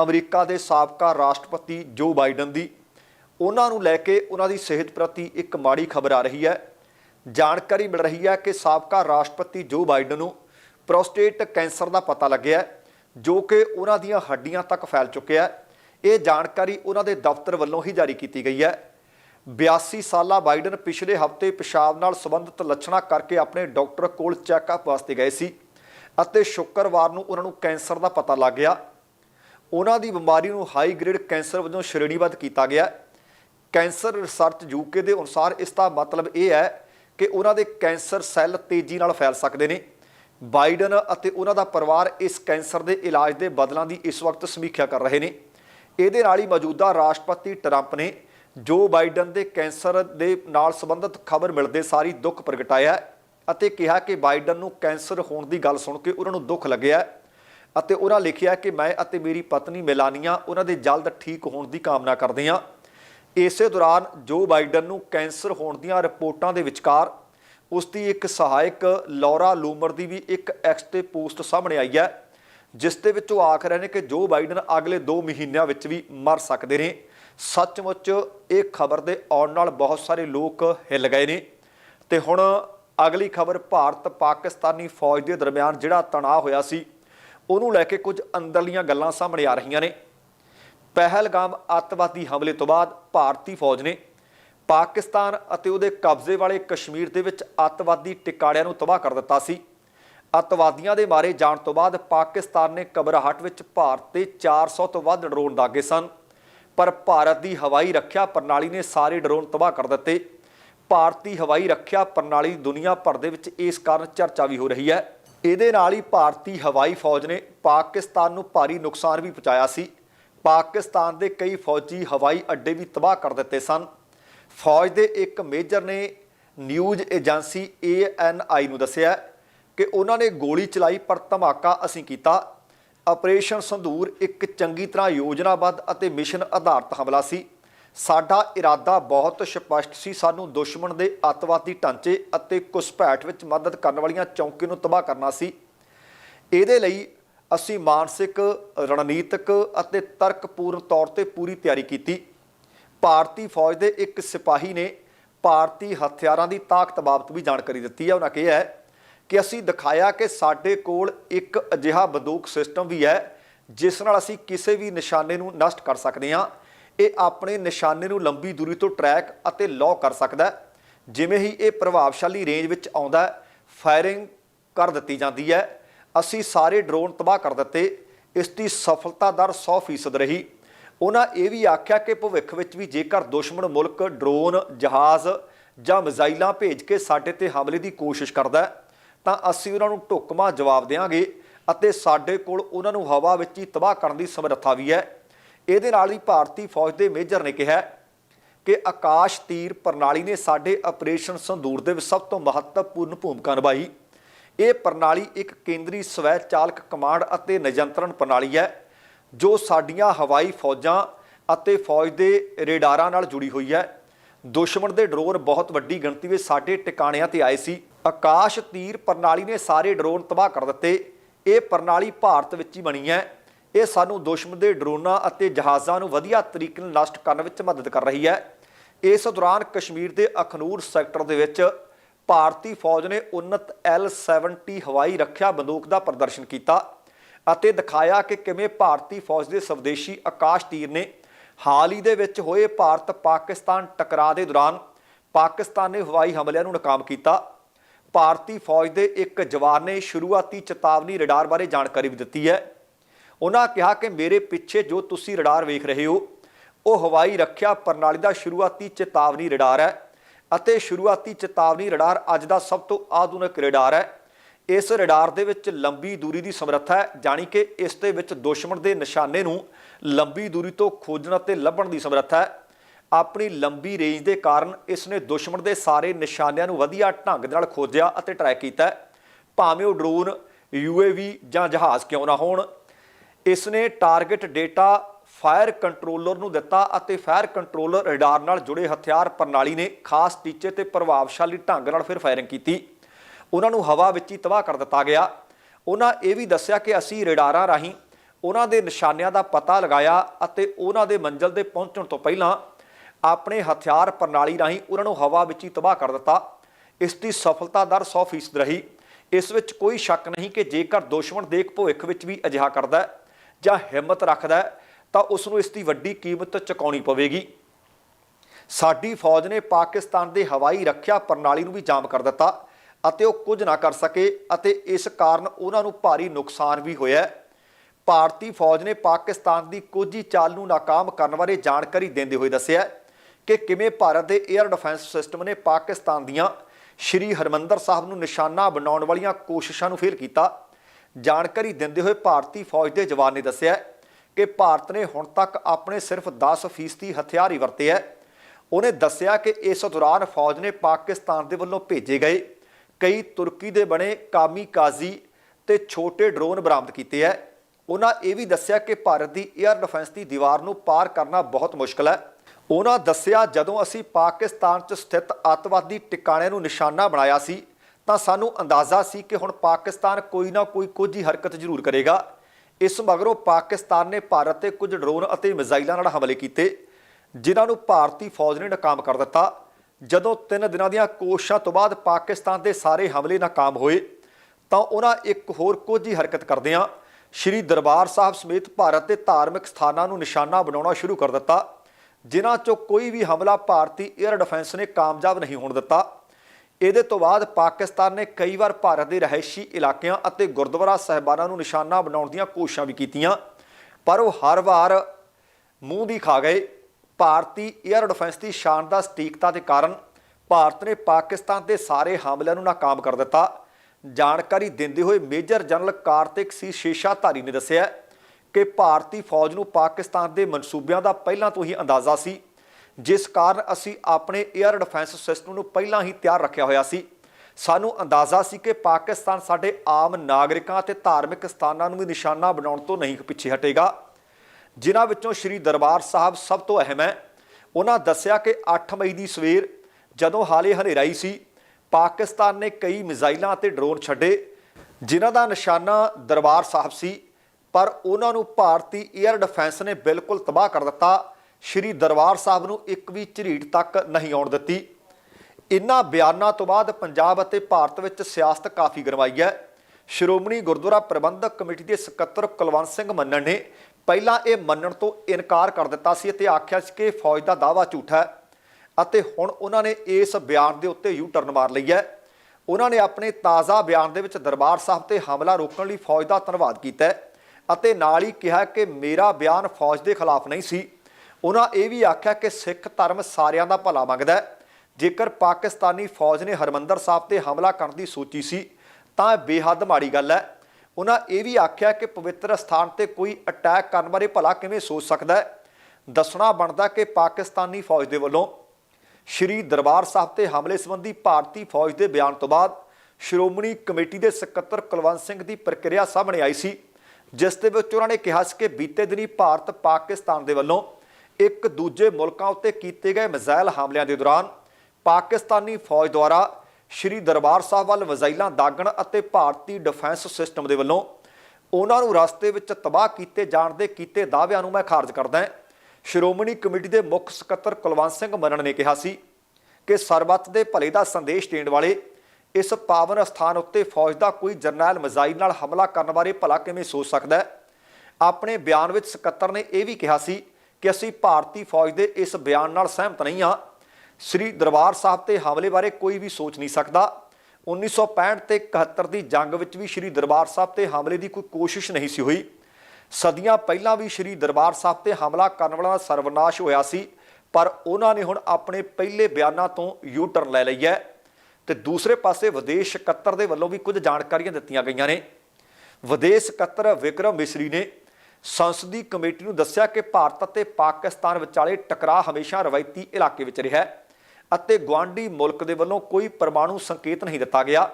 ਅਮਰੀਕਾ ਦੇ ਸਾਬਕਾ ਰਾਸ਼ਟਰਪਤੀ ਜੋ ਬਾਈਡਨ ਦੀ। ਉਹਨਾਂ ਨੂੰ ਲੈ ਕੇ ਉਹਨਾਂ ਦੀ ਸਿਹਤ ਪ੍ਰਤੀ ਇੱਕ ਮਾੜੀ ਖਬਰ ਆ ਰਹੀ ਹੈ। ਜਾਣਕਾਰੀ ਮਿਲ ਰਹੀ ਹੈ ਕਿ ਸਾਬਕਾ ਰਾਸ਼ਟਰਪਤੀ ਜੋ ਬਾਈਡਨ ਨੂੰ ਪ੍ਰੋਸਟੇਟ ਕੈਂਸਰ ਦਾ ਪਤਾ ਲੱਗਿਆ ਜੋ ਕਿ ਉਹਨਾਂ ਦੀਆਂ ਹੱਡੀਆਂ ਤੱਕ ਫੈਲ ਚੁੱਕਿਆ ਹੈ। ਇਹ ਜਾਣਕਾਰੀ ਉਹਨਾਂ ਦੇ ਦਫ਼ਤਰ ਵੱਲੋਂ ਹੀ ਜਾਰੀ ਕੀਤੀ ਗਈ ਹੈ। 82 ਸਾਲਾ ਬਾਈਡਨ ਪਿਛਲੇ ਹਫ਼ਤੇ ਪਿਸ਼ਾਬ ਨਾਲ ਸੰਬੰਧਿਤ ਲੱਛਣਾਂ ਕਰਕੇ ਆਪਣੇ ਡਾਕਟਰ ਕੋਲ ਚੈੱਕਅਪ ਵਾਸਤੇ ਗਏ ਸੀ ਅਤੇ ਸ਼ੁੱਕਰਵਾਰ ਨੂੰ ਉਹਨਾਂ ਨੂੰ ਕੈਂਸਰ ਦਾ ਪਤਾ ਲੱਗ ਗਿਆ। ਉਹਨਾਂ ਦੀ ਬਿਮਾਰੀ ਨੂੰ ਹਾਈ ਗ੍ਰੇਡ ਕੈਂਸਰ ਵਜੋਂ ਸ਼੍ਰੇਣੀਬੱਧ ਕੀਤਾ ਗਿਆ। ਕੈਂਸਰ ਰਿਸਰਚ ਯੂਕੇ ਦੇ ਅਨੁਸਾਰ ਇਸ ਦਾ ਮਤਲਬ ਇਹ ਹੈ ਕਿ ਉਹਨਾਂ ਦੇ ਕੈਂਸਰ ਸੈੱਲ ਤੇਜ਼ੀ ਨਾਲ ਫੈਲ ਸਕਦੇ ਨੇ। ਬਾਈਡਨ ਅਤੇ ਉਹਨਾਂ ਦਾ ਪਰਿਵਾਰ ਇਸ ਕੈਂਸਰ ਦੇ ਇਲਾਜ ਦੇ ਬਦਲਾਂ ਦੀ ਇਸ ਵਕਤ ਸਮੀਖਿਆ ਕਰ ਰਹੇ ਨੇ। ਇਹਦੇ ਨਾਲ ਹੀ ਮੌਜੂਦਾ ਰਾਸ਼ਟਰਪਤੀ ਟਰੰਪ ਨੇ ਜੋ ਬਾਈਡਨ ਦੇ ਕੈਂਸਰ ਦੇ ਨਾਲ ਸੰਬੰਧਿਤ ਖਬਰ ਮਿਲਦੇ ਸਾਰੀ ਦੁੱਖ ਪ੍ਰਗਟਾਇਆ ਅਤੇ ਕਿਹਾ ਕਿ ਬਾਈਡਨ ਨੂੰ ਕੈਂਸਰ ਹੋਣ ਦੀ ਗੱਲ ਸੁਣ ਕੇ ਉਹਨਾਂ ਨੂੰ ਦੁੱਖ ਲੱਗਿਆ ਅਤੇ ਉਹਨਾਂ ਲਿਖਿਆ ਕਿ ਮੈਂ ਅਤੇ ਮੇਰੀ ਪਤਨੀ ਮੈਲਾਨੀਆ ਉਹਨਾਂ ਦੇ ਜਲਦ ਠੀਕ ਹੋਣ ਦੀ ਕਾਮਨਾ ਕਰਦੇ ਹਾਂ। ਇਸੇ ਦੌਰਾਨ ਜੋ ਬਾਈਡਨ ਨੂੰ ਕੈਂਸਰ ਹੋਣ ਦੀਆਂ ਰਿਪੋਰਟਾਂ ਦੇ ਵਿਚਕਾਰ ਉਸ ਦੀ ਇੱਕ ਸਹਾਇਕ ਲੌਰਾ ਲੂਮਰ ਦੀ ਵੀ ਇੱਕ ਐਕਸ ਤੇ ਪੋਸਟ ਸਾਹਮਣੇ ਆਈ ਹੈ, ਜਿਸ ਦੇ ਵਿੱਚ ਉਹ ਆਖ ਰਹੇ ਨੇ ਕਿ ਜੋ ਬਾਈਡਨ ਅਗਲੇ 2 ਮਹੀਨਿਆਂ ਵਿੱਚ ਵੀ ਮਰ ਸਕਦੇ ਨੇ। ਸੱਚਮੁੱਚ ਇਹ ਖਬਰ ਦੇ ਆਉਣ ਨਾਲ ਬਹੁਤ ਸਾਰੇ ਲੋਕ ਹਿੱਲ ਗਏ ਨੇ। ਤੇ ਹੁਣ ਅਗਲੀ ਖਬਰ ਭਾਰਤ ਪਾਕਿਸਤਾਨੀ ਫੌਜ ਦੇ ਦਰਮਿਆਨ ਜਿਹੜਾ ਤਣਾਅ ਹੋਇਆ ਸੀ, ਉਹਨੂੰ ਲੈ ਕੇ ਕੁਝ ਅੰਦਰਲੀਆਂ ਗੱਲਾਂ ਸਾਹਮਣੇ ਆ ਰਹੀਆਂ ਨੇ। ਪਹਿਲਗਾਮ ਅੱਤਵਾਦੀ ਹਮਲੇ ਤੋਂ ਬਾਅਦ ਭਾਰਤੀ ਫੌਜ ਨੇ ਪਾਕਿਸਤਾਨ ਅਤੇ ਉਹਦੇ ਕਬਜ਼ੇ ਵਾਲੇ ਕਸ਼ਮੀਰ ਦੇ ਵਿੱਚ ਅੱਤਵਾਦੀ ਟਿਕਾੜਿਆਂ ਨੂੰ ਤਬਾਹ ਕਰ ਦਿੱਤਾ ਸੀ। ਅੱਤਵਾਦੀਆਂ ਦੇ ਮਾਰੇ ਜਾਣ ਤੋਂ ਬਾਅਦ ਪਾਕਿਸਤਾਨ ਨੇ ਕਬਰਾਹਟ ਵਿੱਚ ਭਾਰਤ ਤੇ 400 ਤੋਂ ਵੱਧ ਡਰੋਨ ਦਾਗੇ ਸਨ। ਪਰ ਭਾਰਤ ਦੀ ਹਵਾਈ ਰੱਖਿਆ ਪ੍ਰਣਾਲੀ ਨੇ ਸਾਰੇ ਡਰੋਨ ਤਬਾਹ ਕਰ ਦਿੱਤੇ। ਭਾਰਤੀ ਹਵਾਈ ਰੱਖਿਆ ਪ੍ਰਣਾਲੀ ਦੁਨੀਆ ਭਰ ਦੇ ਵਿੱਚ ਇਸ ਕਾਰਨ ਚਰਚਾ ਵੀ ਹੋ ਰਹੀ ਹੈ। ਇਹਦੇ ਨਾਲ ਹੀ ਭਾਰਤੀ ਹਵਾਈ ਫੌਜ ਨੇ ਪਾਕਿਸਤਾਨ ਨੂੰ ਭਾਰੀ ਨੁਕਸਾਨ ਵੀ ਪਹੁੰਚਾਇਆ ਸੀ। ਪਾਕਿਸਤਾਨ ਦੇ ਕਈ ਫੌਜੀ ਹਵਾਈ ਅੱਡੇ ਵੀ ਤਬਾਹ ਕਰ ਦਿੱਤੇ ਸਨ। ਫੌਜ ਦੇ ਇੱਕ ਮੇਜਰ ਨੇ ਨਿਊਜ਼ ਏਜੰਸੀ ANI ਨੂੰ ਦੱਸਿਆ ਕਿ ਉਹਨਾਂ ਨੇ ਗੋਲੀ ਚਲਾਈ ਪਰ ਧਮਾਕਾ ਅਸੀਂ ਕੀਤਾ। ਆਪਰੇਸ਼ਨ ਸੰਧੂਰ ਇੱਕ ਚੰਗੀ ਤਰ੍ਹਾਂ ਯੋਜਨਾਬੱਧ ਅਤੇ ਮਿਸ਼ਨ ਆਧਾਰਿਤ ਹਮਲਾ ਸੀ। ਸਾਡਾ ਇਰਾਦਾ ਬਹੁਤ ਸਪਸ਼ਟ ਸੀ। ਸਾਨੂੰ ਦੁਸ਼ਮਣ ਦੇ ਅੱਤਵਾਦੀ ਢਾਂਚੇ ਅਤੇ ਘੁਸਪੈਠ ਵਿੱਚ ਮਦਦ ਕਰਨ ਵਾਲੀਆਂ ਚੌਂਕੀ ਨੂੰ ਤਬਾਹ ਕਰਨਾ ਸੀ। ਇਹਦੇ ਲਈ ਅਸੀਂ ਮਾਨਸਿਕ, ਰਣਨੀਤਕ ਅਤੇ ਤਰਕਪੂਰਨ ਤੌਰ ਤੇ ਪੂਰੀ ਤਿਆਰੀ ਕੀਤੀ। ਭਾਰਤੀ ਫੌਜ ਦੇ ਇੱਕ ਸਿਪਾਹੀ ਨੇ ਭਾਰਤੀ ਹਥਿਆਰਾਂ ਦੀ ਤਾਕਤ ਬਾਬਤ ਵੀ ਜਾਣਕਾਰੀ ਦਿੱਤੀ ਹੈ। ਉਹਨਾਂ ਕਿਹਾ ਹੈ ਕਿ ਅਸੀਂ ਦਿਖਾਇਆ ਕਿ ਸਾਡੇ ਕੋਲ ਇੱਕ ਅਜਿਹਾ ਬੰਦੂਕ ਸਿਸਟਮ ਵੀ ਹੈ ਜਿਸ ਨਾਲ ਅਸੀਂ ਕਿਸੇ ਵੀ ਨਿਸ਼ਾਨੇ ਨੂੰ ਨਸ਼ਟ ਕਰ ਸਕਦੇ ਹਾਂ। ਇਹ ਆਪਣੇ ਨਿਸ਼ਾਨੇ ਨੂੰ ਲੰਬੀ ਦੂਰੀ ਤੋਂ ਟਰੈਕ ਅਤੇ ਲੌਕ ਕਰ ਸਕਦਾ ਜਿਵੇਂ ਹੀ ਇਹ ਪ੍ਰਭਾਵਸ਼ਾਲੀ ਰੇਂਜ ਵਿੱਚ ਆਉਂਦਾ ਫਾਇਰਿੰਗ ਕਰ ਦਿੱਤੀ ਜਾਂਦੀ ਹੈ। ਅਸੀਂ ਸਾਰੇ ਡਰੋਨ ਤਬਾਹ ਕਰ ਦਿੱਤੇ। ਇਸ ਦੀ ਸਫਲਤਾ ਦਰ 100% ਰਹੀ। ਉਹਨਾਂ ਇਹ ਵੀ ਆਖਿਆ ਕਿ ਭਵਿੱਖ ਵਿੱਚ ਵੀ ਜੇਕਰ ਦੁਸ਼ਮਣ ਮੁਲਕ ਡਰੋਨ ਜਹਾਜ਼ ਜਾਂ ਮਿਜ਼ਾਈਲਾਂ ਭੇਜ ਕੇ ਸਾਡੇ ਤੇ ਹਮਲੇ ਦੀ ਕੋਸ਼ਿਸ਼ ਕਰਦਾ ਹੈ, ਤਾਂ ਅਸੀਂ ਉਹਨਾਂ ਨੂੰ ਢੁਕਵਾਂ ਜਵਾਬ ਦੇਵਾਂਗੇ ਅਤੇ ਸਾਡੇ ਕੋਲ ਉਹਨਾਂ ਨੂੰ ਹਵਾ ਵਿੱਚ ਹੀ ਤਬਾਹ ਕਰਨ ਦੀ ਸਮਰੱਥਾ ਵੀ ਹੈ। ਇਹਦੇ ਨਾਲ ਹੀ ਭਾਰਤੀ ਫੌਜ ਦੇ ਮੇਜਰ ਨੇ ਕਿਹਾ ਕਿ ਆਕਾਸ਼ ਤੀਰ ਪ੍ਰਣਾਲੀ ਨੇ ਸਾਡੇ ਆਪਰੇਸ਼ਨ ਸੰਦੂਰ ਦੇ ਵਿੱਚ ਸਭ ਤੋਂ ਮਹੱਤਵਪੂਰਨ ਭੂਮਿਕਾ ਨਿਭਾਈ। ਇਹ ਪ੍ਰਣਾਲੀ ਇੱਕ ਕੇਂਦਰੀ ਸਵੈ ਚਾਲਕ ਕਮਾਂਡ ਅਤੇ ਨਿਯੰਤਰਣ ਪ੍ਰਣਾਲੀ ਹੈ, ਜੋ ਸਾਡੀਆਂ ਹਵਾਈ ਫੌਜਾਂ ਅਤੇ ਫੌਜ ਦੇ ਰੇਡਾਰਾਂ ਨਾਲ ਜੁੜੀ ਹੋਈ ਹੈ। ਦੁਸ਼ਮਣ ਦੇ ਡਰੋਨ ਬਹੁਤ ਵੱਡੀ ਗਿਣਤੀ ਵਿੱਚ ਸਾਡੇ ਟਿਕਾਣਿਆਂ ਤੇ ਆਏ ਸੀ। ਆਕਾਸ਼ ਤੀਰ ਪ੍ਰਣਾਲੀ ਨੇ ਸਾਰੇ ਡਰੋਨ ਤਬਾਹ ਕਰ ਦਿੱਤੇ। ਇਹ ਪ੍ਰਣਾਲੀ ਭਾਰਤ ਵਿੱਚ ਹੀ ਬਣੀ ਹੈ। ਇਹ ਸਾਨੂੰ ਦੁਸ਼ਮਣ ਦੇ ਡਰੋਨਾਂ ਅਤੇ ਜਹਾਜ਼ਾਂ ਨੂੰ ਵਧੀਆ ਤਰੀਕੇ ਨਾਲ ਨਸ਼ਟ ਕਰਨ ਵਿੱਚ ਮਦਦ ਕਰ ਰਹੀ ਹੈ। ਇਸ ਦੌਰਾਨ ਕਸ਼ਮੀਰ ਦੇ ਅਖਨੂਰ ਸੈਕਟਰ ਦੇ ਵਿੱਚ ਭਾਰਤੀ ਫੌਜ ਨੇ ਉન્નਤ L70 ਹਵਾਈ ਰੱਖਿਆ ਬੰਦੂਕ ਦਾ ਪ੍ਰਦਰਸ਼ਨ ਕੀਤਾ ਅਤੇ ਦਿਖਾਇਆ ਕਿ ਕਿਵੇਂ ਭਾਰਤੀ ਫੌਜ ਦੇ ਸਵਦੇਸ਼ੀ ਆਕਾਸ਼ ਤੀਰ ਨੇ ਹਾਲ ਹੀ ਦੇ ਵਿੱਚ ਹੋਏ ਭਾਰਤ ਪਾਕਿਸਤਾਨ ਟਕਰਾਅ ਦੇ ਦੌਰਾਨ ਪਾਕਿਸਤਾਨ ਨੇ ਹਵਾਈ ਹਮਲਿਆਂ ਨੂੰ ਨਾਕਾਮ ਕੀਤਾ। ਭਾਰਤੀ ਫੌਜ ਦੇ ਇੱਕ ਜਵਾਨ ਨੇ ਸ਼ੁਰੂਆਤੀ ਚੇਤਾਵਨੀ ਰਡਾਰ ਬਾਰੇ ਜਾਣਕਾਰੀ ਵੀ ਦਿੱਤੀ ਹੈ। ਉਹਨਾਂ ਕਿਹਾ ਕਿ ਮੇਰੇ ਪਿੱਛੇ ਜੋ ਤੁਸੀਂ ਰਡਾਰ ਵੇਖ ਰਹੇ ਹੋ, ਉਹ ਹਵਾਈ ਰੱਖਿਆ ਪ੍ਰਣਾਲੀ ਦਾ ਸ਼ੁਰੂਆਤੀ ਚੇਤਾਵਨੀ ਰਡਾਰ ਹੈ ਅਤੇ ਸ਼ੁਰੂਆਤੀ ਚੇਤਾਵਨੀ ਰਡਾਰ ਅੱਜ ਦਾ ਸਭ ਤੋਂ ਆਧੁਨਿਕ ਰਡਾਰ ਹੈ। ਇਸ ਰਡਾਰ ਦੇ ਵਿੱਚ ਲੰਬੀ ਦੂਰੀ ਦੀ ਸਮਰੱਥਾ ਹੈ, ਜਾਣੀ ਕਿ ਇਸ ਦੇ ਵਿੱਚ ਦੁਸ਼ਮਣ ਦੇ ਨਿਸ਼ਾਨੇ ਨੂੰ ਲੰਬੀ ਦੂਰੀ ਤੋਂ ਖੋਜਣ ਅਤੇ ਲੱਭਣ ਦੀ ਸਮਰੱਥਾ ਹੈ। ਆਪਣੀ ਲੰਬੀ ਰੇਂਜ ਦੇ ਕਾਰਨ ਇਸ ਨੇ ਦੁਸ਼ਮਣ ਦੇ ਸਾਰੇ ਨਿਸ਼ਾਨਿਆਂ ਨੂੰ ਵਧੀਆ ਢੰਗ ਨਾਲ ਖੋਜਿਆ ਅਤੇ ਟਰੈਕ ਕੀਤਾ ਭਾਵੇਂ ਉਹ ਡਰੋਨ ਯੂਏਵੀ ਜਾਂ ਜਹਾਜ਼ ਕਿਉਂ ਨਾ ਹੋਣ, ਇਸ ਨੇ ਟਾਰਗੇਟ ਡੇਟਾ ਫਾਇਰ ਕੰਟਰੋਲਰ ਨੂੰ ਦਿੱਤਾ ਅਤੇ ਫਾਇਰ ਕੰਟਰੋਲਰ ਰਡਾਰ ਨਾਲ ਜੁੜੇ ਹਥਿਆਰ ਪ੍ਰਣਾਲੀ ਨੇ ਖਾਸ ਟੀਚੇ ਤੇ ਪ੍ਰਭਾਵਸ਼ਾਲੀ ਢੰਗ ਨਾਲ ਫਿਰ ਫਾਇਰਿੰਗ ਕੀਤੀ। ਉਹਨਾਂ ਨੂੰ ਹਵਾ ਵਿੱਚ ਹੀ ਤਬਾਹ ਕਰ ਦਿੱਤਾ ਗਿਆ। ਉਹਨਾਂ ਇਹ ਵੀ ਦੱਸਿਆ ਕਿ ਅਸੀਂ ਰਡਾਰਾਂ ਰਾਹੀਂ ਉਹਨਾਂ ਦੇ ਨਿਸ਼ਾਨਿਆਂ ਦਾ ਪਤਾ ਲਗਾਇਆ ਅਤੇ ਉਹਨਾਂ ਦੇ ਮੰਜ਼ਲ 'ਤੇ ਪਹੁੰਚਣ ਤੋਂ ਪਹਿਲਾਂ ਆਪਣੇ ਹਥਿਆਰ ਪ੍ਰਣਾਲੀ ਰਾਹੀਂ ਉਹਨਾਂ ਨੂੰ ਹਵਾ ਵਿੱਚ ਹੀ ਤਬਾਹ ਕਰ ਦਿੱਤਾ। ਇਸ ਦੀ ਸਫਲਤਾ ਦਰ 100% ਰਹੀ। ਇਸ ਵਿੱਚ ਕੋਈ ਸ਼ੱਕ ਨਹੀਂ ਕਿ ਜੇਕਰ ਦੁਸ਼ਮਣ ਦੇਖ ਭਵਿੱਖ ਵਿੱਚ ਵੀ ਅਜਿਹਾ ਕਰਦਾ ਹੈ ਜਾਂ ਹਿੰਮਤ ਰੱਖਦਾ ਹੈ, ਤਾਂ ਉਸ ਨੂੰ ਇਸ ਦੀ ਵੱਡੀ ਕੀਮਤ ਚੁਕਾਉਣੀ ਪਵੇਗੀ। ਸਾਡੀ ਫੌਜ ਨੇ ਪਾਕਿਸਤਾਨ ਦੇ ਹਵਾਈ ਰੱਖਿਆ ਪ੍ਰਣਾਲੀ ਨੂੰ ਵੀ ਜਾਮ ਕਰ ਦਿੱਤਾ। ਅਤੇ ਉਹ ਕੁਝ ਨਾ ਕਰ ਸਕੇ ਅਤੇ ਇਸ ਕਾਰਨ ਉਹਨਾਂ ਨੂੰ ਭਾਰੀ ਨੁਕਸਾਨ ਵੀ ਹੋਇਆ ਭਾਰਤੀ ਫੌਜ ਨੇ ਪਾਕਿਸਤਾਨ ਦੀ ਕੋਝੀ ਚਾਲ ਨੂੰ ਨਾਕਾਮ ਕਰਨ ਬਾਰੇ ਜਾਣਕਾਰੀ ਦਿੰਦੇ ਹੋਏ ਦੱਸਿਆ ਕਿ ਕਿਵੇਂ ਭਾਰਤ ਦੇ 에ਅਰ ਡਿਫੈਂਸ ਸਿਸਟਮ ਨੇ ਪਾਕਿਸਤਾਨ ਦੀਆਂ ਸ਼੍ਰੀ ਹਰਮੰਦਰ ਸਾਹਿਬ ਨੂੰ ਨਿਸ਼ਾਨਾ ਬਣਾਉਣ ਵਾਲੀਆਂ ਕੋਸ਼ਿਸ਼ਾਂ ਨੂੰ ਫੇਲ ਕੀਤਾ। ਜਾਣਕਾਰੀ ਦਿੰਦੇ ਹੋਏ ਭਾਰਤੀ ਫੌਜ ਦੇ ਜਵਾਨ ਨੇ ਦੱਸਿਆ ਕਿ ਭਾਰਤ ਨੇ ਹੁਣ ਤੱਕ ਆਪਣੇ ਸਿਰਫ 10% ਹਥਿਆਰ ਹੀ ਵਰਤੇ ਹੈ। ਉਹਨੇ ਦੱਸਿਆ ਕਿ ਇਸ ਦੌਰਾਨ ਫੌਜ ਨੇ ਪਾਕਿਸਤਾਨ ਦੇ ਵੱਲੋਂ ਭੇਜੇ ਗਏ ਕਈ ਤੁਰਕੀ ਦੇ ਬਣੇ ਕਾਮੀਕਾਜ਼ੀ ਤੇ ਛੋਟੇ ਡਰੋਨ ਬਰਾਮਦ ਕੀਤੇ ਹੈ। ਉਹਨਾਂ ਇਹ ਵੀ ਦੱਸਿਆ ਕਿ ਭਾਰਤ ਦੀ 에ਅਰ ਡਿਫੈਂਸ ਦੀ ਦੀਵਾਰ ਨੂੰ ਪਾਰ ਕਰਨਾ ਬਹੁਤ ਮੁਸ਼ਕਲ ਹੈ। ਉਹਨਾਂ ਦੱਸਿਆ, ਜਦੋਂ ਅਸੀਂ ਪਾਕਿਸਤਾਨ 'ਚ ਸਥਿਤ ਅੱਤਵਾਦੀ ਟਿਕਾਣਿਆਂ ਨੂੰ ਨਿਸ਼ਾਨਾ ਬਣਾਇਆ ਸੀ, ਤਾਂ ਸਾਨੂੰ ਅੰਦਾਜ਼ਾ ਸੀ ਕਿ ਹੁਣ ਪਾਕਿਸਤਾਨ ਕੋਈ ਨਾ ਕੋਈ ਕੁਝ ਹੀ ਹਰਕਤ ਜ਼ਰੂਰ ਕਰੇਗਾ। ਇਸ ਮਗਰੋਂ ਪਾਕਿਸਤਾਨ ਨੇ ਭਾਰਤ ਤੇ ਕੁਝ ਡਰੋਨ ਅਤੇ ਮਿਜ਼ਾਈਲਾਂ ਨਾਲ ਹਮਲੇ ਕੀਤੇ, ਜਿਨ੍ਹਾਂ ਨੂੰ ਭਾਰਤੀ ਫੌਜ ਨੇ ਨਾਕਾਮ ਕਰ ਦਿੱਤਾ। ਜਦੋਂ ਤਿੰਨ ਦਿਨਾਂ ਦੀਆਂ ਕੋਸ਼ਿਸ਼ਾਂ ਤੋਂ ਬਾਅਦ ਪਾਕਿਸਤਾਨ ਦੇ ਸਾਰੇ ਹਮਲੇ ਨਾਕਾਮ ਹੋਏ, ਤਾਂ ਉਹਨਾਂ ਇੱਕ ਹੋਰ ਕੁਝ ਹੀ ਹਰਕਤ ਕਰਦਿਆਂ ਸ਼੍ਰੀ ਦਰਬਾਰ ਸਾਹਿਬ ਸਮੇਤ ਭਾਰਤ ਦੇ ਧਾਰਮਿਕ ਸਥਾਨਾਂ ਨੂੰ ਨਿਸ਼ਾਨਾ ਬਣਾਉਣਾ ਸ਼ੁਰੂ ਕਰ ਦਿੱਤਾ, ਜਿਨ੍ਹਾਂ 'ਚੋਂ ਕੋਈ ਵੀ ਹਮਲਾ ਭਾਰਤੀ 에ਅਰ ਡਿਫੈਂਸ ਨੇ ਕਾਮਯਾਬ ਨਹੀਂ ਹੋਣ ਦਿੱਤਾ। ਇਹਦੇ ਤੋਂ ਬਾਅਦ ਪਾਕਿਸਤਾਨ ਨੇ ਕਈ ਵਾਰ ਭਾਰਤ ਦੇ ਰਹਿਸ਼ੀ ਇਲਾਕਿਆਂ ਅਤੇ ਗੁਰਦੁਆਰਾ ਸਹਿਬਾਨਾਂ ਨੂੰ ਨਿਸ਼ਾਨਾ ਬਣਾਉਣ ਦੀਆਂ ਕੋਸ਼ਿਸ਼ਾਂ ਵੀ ਕੀਤੀਆਂ, ਪਰ ਉਹ ਹਰ ਵਾਰ ਮੂੰਹ ਦੀ ਖਾ ਗਏ। ਭਾਰਤੀ 에ਅਰ ਡਿਫੈਂਸ ਦੀ ਸ਼ਾਨਦਾਰ ਸਟੀਕਤਾ ਦੇ ਕਾਰਨ ਭਾਰਤ ਨੇ ਪਾਕਿਸਤਾਨ ਦੇ ਸਾਰੇ ਹਮਲਿਆਂ ਨੂੰ ਨਾਕਾਮ ਕਰ ਦਿੱਤਾ। ਜਾਣਕਾਰੀ ਦਿੰਦੇ ਹੋਏ major general Kartik C Sheshadhari ਨੇ ਦੱਸਿਆ ਕਿ ਭਾਰਤੀ ਫੌਜ ਨੂੰ ਪਾਕਿਸਤਾਨ ਦੇ ਮਨਸੂਬਿਆਂ ਦਾ ਪਹਿਲਾਂ ਤੋਂ ਹੀ ਅੰਦਾਜ਼ਾ ਸੀ, ਜਿਸ ਕਾਰਨ ਅਸੀਂ ਆਪਣੇ 에ਅਰ ਡਿਫੈਂਸ ਸਿਸਟਮ ਨੂੰ ਪਹਿਲਾਂ ਹੀ ਤਿਆਰ ਰੱਖਿਆ ਹੋਇਆ ਸੀ। ਸਾਨੂੰ ਅੰਦਾਜ਼ਾ ਸੀ ਕਿ ਪਾਕਿਸਤਾਨ ਸਾਡੇ ਆਮ ਨਾਗਰਿਕਾਂ ਅਤੇ ਧਾਰਮਿਕ ਸਥਾਨਾਂ ਨੂੰ ਵੀ ਨਿਸ਼ਾਨਾ ਬਣਾਉਣ ਤੋਂ ਨਹੀਂ ਪਿੱਛੇ ਹਟੇਗਾ। ਜਿਨ੍ਹਾਂ ਵਿੱਚੋਂ ਸ੍ਰੀ ਦਰਬਾਰ ਸਾਹਿਬ ਸਭ ਤੋਂ ਅਹਿਮ ਹੈ। ਉਹਨਾਂ ਦੱਸਿਆ ਕਿ 8 ਮਈ ਦੀ ਸਵੇਰ ਜਦੋਂ ਹਾਲੇ ਹਨੇਰਾਈ ਸੀ, ਪਾਕਿਸਤਾਨ ਨੇ ਕਈ ਮਿਜ਼ਾਈਲਾਂ ਅਤੇ ਡਰੋਨ ਛੱਡੇ, ਜਿਨ੍ਹਾਂ ਦਾ ਨਿਸ਼ਾਨਾ ਦਰਬਾਰ ਸਾਹਿਬ ਸੀ, ਪਰ ਉਹਨਾਂ ਨੂੰ ਭਾਰਤੀ 에ਅਰ ਡਿਫੈਂਸ ਨੇ ਬਿਲਕੁਲ ਤਬਾਹ ਕਰ ਦਿੱਤਾ। ਸ੍ਰੀ ਦਰਬਾਰ ਸਾਹਿਬ ਨੂੰ ਇੱਕ ਵੀ ਝਰੀਟ ਤੱਕ ਨਹੀਂ ਆਉਣ ਦਿੱਤੀ। ਇਨ੍ਹਾਂ ਬਿਆਨਾਂ ਤੋਂ ਬਾਅਦ ਪੰਜਾਬ ਅਤੇ ਭਾਰਤ ਵਿੱਚ ਸਿਆਸਤ ਕਾਫੀ ਗਰਮਾਈ ਹੈ। ਸ਼੍ਰੋਮਣੀ ਗੁਰਦੁਆਰਾ ਪ੍ਰਬੰਧਕ ਕਮੇਟੀ ਦੇ ਸਕੱਤਰ ਕੁਲਵੰਤ ਸਿੰਘ ਮੰਨਣ ਨੇ ਪਹਿਲਾਂ ਇਹ ਮੰਨਣ ਤੋਂ ਇਨਕਾਰ ਕਰ ਦਿੱਤਾ ਸੀ ਅਤੇ ਆਖਿਆ ਸੀ ਕਿ ਫੌਜ ਦਾ ਦਾਅਵਾ ਝੂਠਾ ਹੈ ਅਤੇ ਹੁਣ ਉਹਨਾਂ ਨੇ ਇਸ ਬਿਆਨ ਦੇ ਉੱਤੇ ਯੂ ਟਰਨ ਮਾਰ ਲਈ ਹੈ। ਉਹਨਾਂ ਨੇ ਆਪਣੇ ਤਾਜ਼ਾ ਬਿਆਨ ਦੇ ਵਿੱਚ ਦਰਬਾਰ ਸਾਹਿਬ ਤੇ ਹਮਲਾ ਰੋਕਣ ਲਈ ਫੌਜ ਦਾ ਧੰਨਵਾਦ ਕੀਤਾ ਅਤੇ ਨਾਲ ਹੀ ਕਿਹਾ ਕਿ ਮੇਰਾ ਬਿਆਨ ਫੌਜ ਦੇ ਖਿਲਾਫ ਨਹੀਂ ਸੀ। ਉਹਨਾਂ ਇਹ ਵੀ ਆਖਿਆ ਕਿ ਸਿੱਖ ਧਰਮ ਸਾਰਿਆਂ ਦਾ ਭਲਾ ਮੰਗਦਾ ਜੇਕਰ ਪਾਕਿਸਤਾਨੀ ਫੌਜ ਨੇ ਹਰਮੰਦਰ ਸਾਹਿਬ ਤੇ ਹਮਲਾ ਕਰਨ ਦੀ ਸੋਚੀ ਸੀ, ਤਾਂ ਬੇਹੱਦ ਮਾੜੀ ਗੱਲ ਹੈ। ਉਹਨਾਂ ਇਹ ਵੀ ਆਖਿਆ ਕਿ ਪਵਿੱਤਰ ਸਥਾਨ ਤੇ ਕੋਈ ਅਟੈਕ ਕਰਨ ਬਾਰੇ ਭਲਾ ਕਿਵੇਂ ਸੋਚ ਸਕਦਾ ਹੈ? ਦੱਸਣਾ ਬਣਦਾ ਕਿ ਪਾਕਿਸਤਾਨੀ ਫੌਜ ਦੇ ਵੱਲੋਂ ਸ਼੍ਰੀ ਦਰਬਾਰ ਸਾਹਿਬ ਤੇ ਹਮਲੇ ਸੰਬੰਧੀ ਭਾਰਤੀ ਫੌਜ ਦੇ ਬਿਆਨ ਤੋਂ ਬਾਅਦ ਸ਼੍ਰੋਮਣੀ ਕਮੇਟੀ ਦੇ ਸਕੱਤਰ ਕੁਲਵੰਤ ਸਿੰਘ ਦੀ ਪ੍ਰਕਿਰਿਆ ਸਾਹਮਣੇ ਆਈ ਸੀ, ਜਿਸ ਦੇ ਵਿੱਚ ਉਹਨਾਂ ਨੇ ਕਿਹਾ ਸੀ ਕਿ ਬੀਤੇ ਦਿਨੀ ਭਾਰਤ ਪਾਕਿਸਤਾਨ ਦੇ ਵੱਲੋਂ ਇੱਕ ਦੂਜੇ ਮੁਲਕਾਂ ਉੱਤੇ ਕੀਤੇ ਗਏ ਮਿਜ਼ਾਈਲ ਹਮਲਿਆਂ ਦੇ ਦੌਰਾਨ ਪਾਕਿਸਤਾਨੀ ਫੌਜ ਦੁਆਰਾ ਸ਼੍ਰੀ ਦਰਬਾਰ ਸਾਹਿਬ ਵੱਲ ਵਜ਼ਾਈਲਾਂ ਦਾਗਣ ਅਤੇ ਭਾਰਤੀ ਡਿਫੈਂਸ ਸਿਸਟਮ ਦੇ ਵੱਲੋਂ ਉਹਨਾਂ ਨੂੰ ਰਸਤੇ ਵਿੱਚ ਤਬਾਹ ਕੀਤੇ ਜਾਣ ਦੇ ਕੀਤੇ ਦਾਅਵਿਆਂ ਨੂੰ ਮੈਂ ਖਾਰਜ ਕਰਦਾ ਹਾਂ। ਸ਼੍ਰੋਮਣੀ ਕਮੇਟੀ ਦੇ ਮੁੱਖ ਸਕੱਤਰ ਕੁਲਵੰਤ ਸਿੰਘ ਮੰਨਣ ਨੇ ਕਿਹਾ ਸੀ ਕਿ ਸਰਬੱਤ ਦੇ ਭਲੇ ਦਾ ਸੰਦੇਸ਼ ਦੇਣ ਵਾਲੇ ਇਸ ਪਾਵਨ ਸਥਾਨ ਉੱਤੇ ਫੌਜ ਦਾ ਕੋਈ ਜਰਨੈਲ ਮਿਜ਼ਾਈਲ ਨਾਲ ਹਮਲਾ ਕਰਨ ਬਾਰੇ ਭਲਾ ਕਿਵੇਂ ਸੋਚ ਸਕਦਾ ਹੈ? ਆਪਣੇ ਬਿਆਨ ਵਿੱਚ ਸਕੱਤਰ ਨੇ ਇਹ ਵੀ ਕਿਹਾ ਸੀ ਕਿ ਅਸੀਂ ਭਾਰਤੀ ਫੌਜ ਦੇ ਇਸ ਬਿਆਨ ਨਾਲ ਸਹਿਮਤ ਨਹੀਂ ਹਾਂ। ਸ੍ਰੀ ਦਰਬਾਰ ਸਾਹਿਬ ਤੇ ਹਮਲੇ ਬਾਰੇ ਕੋਈ ਵੀ ਸੋਚ ਨਹੀਂ ਸਕਦਾ। 1965 ਤੇ 71 ਦੀ ਜੰਗ ਵਿੱਚ ਵੀ ਸ੍ਰੀ ਦਰਬਾਰ ਸਾਹਿਬ ਤੇ ਹਮਲੇ ਦੀ ਕੋਈ ਕੋਸ਼ਿਸ਼ ਨਹੀਂ ਸੀ ਹੋਈ। ਸਦੀਆਂ ਪਹਿਲਾਂ ਵੀ ਸ੍ਰੀ ਦਰਬਾਰ ਸਾਹਿਬ ਤੇ ਹਮਲਾ ਕਰਨ ਵਾਲਾ ਸਰਵਨਾਸ਼ ਹੋਇਆ ਸੀ, ਪਰ ਉਹਨਾਂ ਨੇ ਹੁਣ ਆਪਣੇ ਪਹਿਲੇ ਬਿਆਨਾਂ ਤੋਂ ਯੂ ਟਰਨ ਲੈ ਲਈ ਹੈ ਤੇ ਦੂਸਰੇ ਪਾਸੇ ਵਿਦੇਸ਼ ਸਕੱਤਰ ਦੇ ਵੱਲੋਂ ਵੀ ਕੁਝ ਜਾਣਕਾਰੀਆਂ ਦਿੱਤੀਆਂ ਗਈਆਂ ਨੇ। ਵਿਦੇਸ਼ ਸਕੱਤਰ ਵਿਕਰਮ ਮਿਸਰੀ ਨੇ ਸੰਸਦੀ ਕਮੇਟੀ ਨੂੰ ਦੱਸਿਆ ਕਿ ਭਾਰਤ ਅਤੇ ਪਾਕਿਸਤਾਨ ਵਿਚਾਲੇ ਟਕਰਾਅ ਹਮੇਸ਼ਾ ਰਵਾਇਤੀ ਇਲਾਕੇ ਵਿੱਚ ਰਿਹਾ ਹੈ। ਅਤੇ ਗਵਾਂਢੀ ਮੁਲਕ ਦੇ ਵੱਲੋਂ ਕੋਈ ਪਰਮਾਣੂ ਸੰਕੇਤ ਨਹੀਂ ਦਿੱਤਾ ਗਿਆ।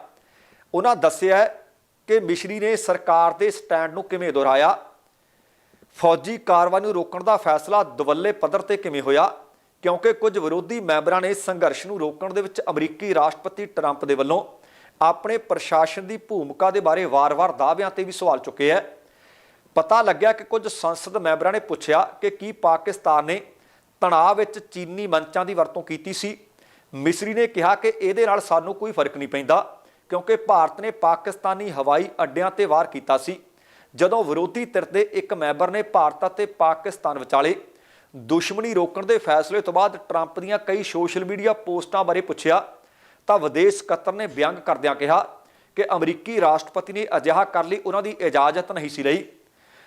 ਉਹਨਾਂ ਦੱਸਿਆ ਕਿ ਮਿਸ਼ਰੀ ਨੇ ਸਰਕਾਰ ਦੇ ਸਟੈਂਡ ਨੂੰ ਕਿਵੇਂ ਦੁਹਰਾਇਆ, ਫੌਜੀ ਕਾਰਵਾਈ ਨੂੰ ਰੋਕਣ ਦਾ ਫੈਸਲਾ ਦਵੱਲੇ ਪੱਧਰ ਤੇ ਕਿਵੇਂ ਹੋਇਆ, ਕਿਉਂਕਿ ਕੁਝ ਵਿਰੋਧੀ ਮੈਂਬਰਾਂ ਨੇ ਸੰਘਰਸ਼ ਨੂੰ ਰੋਕਣ ਦੇ ਵਿੱਚ ਅਮਰੀਕੀ ਰਾਸ਼ਟਰਪਤੀ ਟਰੰਪ ਦੇ ਵੱਲੋਂ ਆਪਣੇ ਪ੍ਰਸ਼ਾਸਨ ਦੀ ਭੂਮਿਕਾ ਦੇ ਬਾਰੇ ਵਾਰ-ਵਾਰ ਦਾਅਵਿਆਂ ਤੇ ਵੀ ਸਵਾਲ ਚੁੱਕੇ ਹੈ। ਪਤਾ ਲੱਗਿਆ ਕਿ ਕੁਝ ਸੰਸਦ ਮੈਂਬਰਾਂ ਨੇ ਪੁੱਛਿਆ ਕਿ ਕੀ ਪਾਕਿਸਤਾਨ ਨੇ ਤਣਾਅ ਵਿੱਚ ਚੀਨੀ ਮੰਚਾਂ ਦੀ ਵਰਤੋਂ ਕੀਤੀ ਸੀ। ਮਿਸਰੀ ਨੇ ਕਿਹਾ ਕਿ ਇਹਦੇ ਨਾਲ ਸਾਨੂੰ ਕੋਈ ਫ਼ਰਕ ਨਹੀਂ ਪੈਂਦਾ, ਕਿਉਂਕਿ ਭਾਰਤ ਨੇ ਪਾਕਿਸਤਾਨੀ ਹਵਾਈ ਅੱਡਿਆਂ ਤੇ ਵਾਰ ਕੀਤਾ ਸੀ। ਜਦੋਂ ਵਿਰੋਧੀ ਧਿਰ ਦੇ ਇੱਕ ਮੈਂਬਰ ਨੇ ਭਾਰਤ ਅਤੇ ਪਾਕਿਸਤਾਨ ਵਿਚਾਲੇ ਦੁਸ਼ਮਣੀ ਰੋਕਣ ਦੇ ਫੈਸਲੇ ਤੋਂ ਬਾਅਦ ਟਰੰਪ ਦੀਆਂ ਕਈ ਸੋਸ਼ਲ ਮੀਡੀਆ ਪੋਸਟਾਂ ਬਾਰੇ ਪੁੱਛਿਆ, ਤਾਂ ਵਿਦੇਸ਼ ਸਕੱਤਰ ਨੇ ਬਿਆਨ ਕਰਦਿਆਂ ਕਿਹਾ ਕਿ ਅਮਰੀਕੀ ਰਾਸ਼ਟਰਪਤੀ ਨੇ ਅਜਿਹਾ ਕਰ ਲਈ, ਉਹਨਾਂ ਦੀ ਇਜਾਜ਼ਤ ਨਹੀਂ ਸੀ ਲਈ।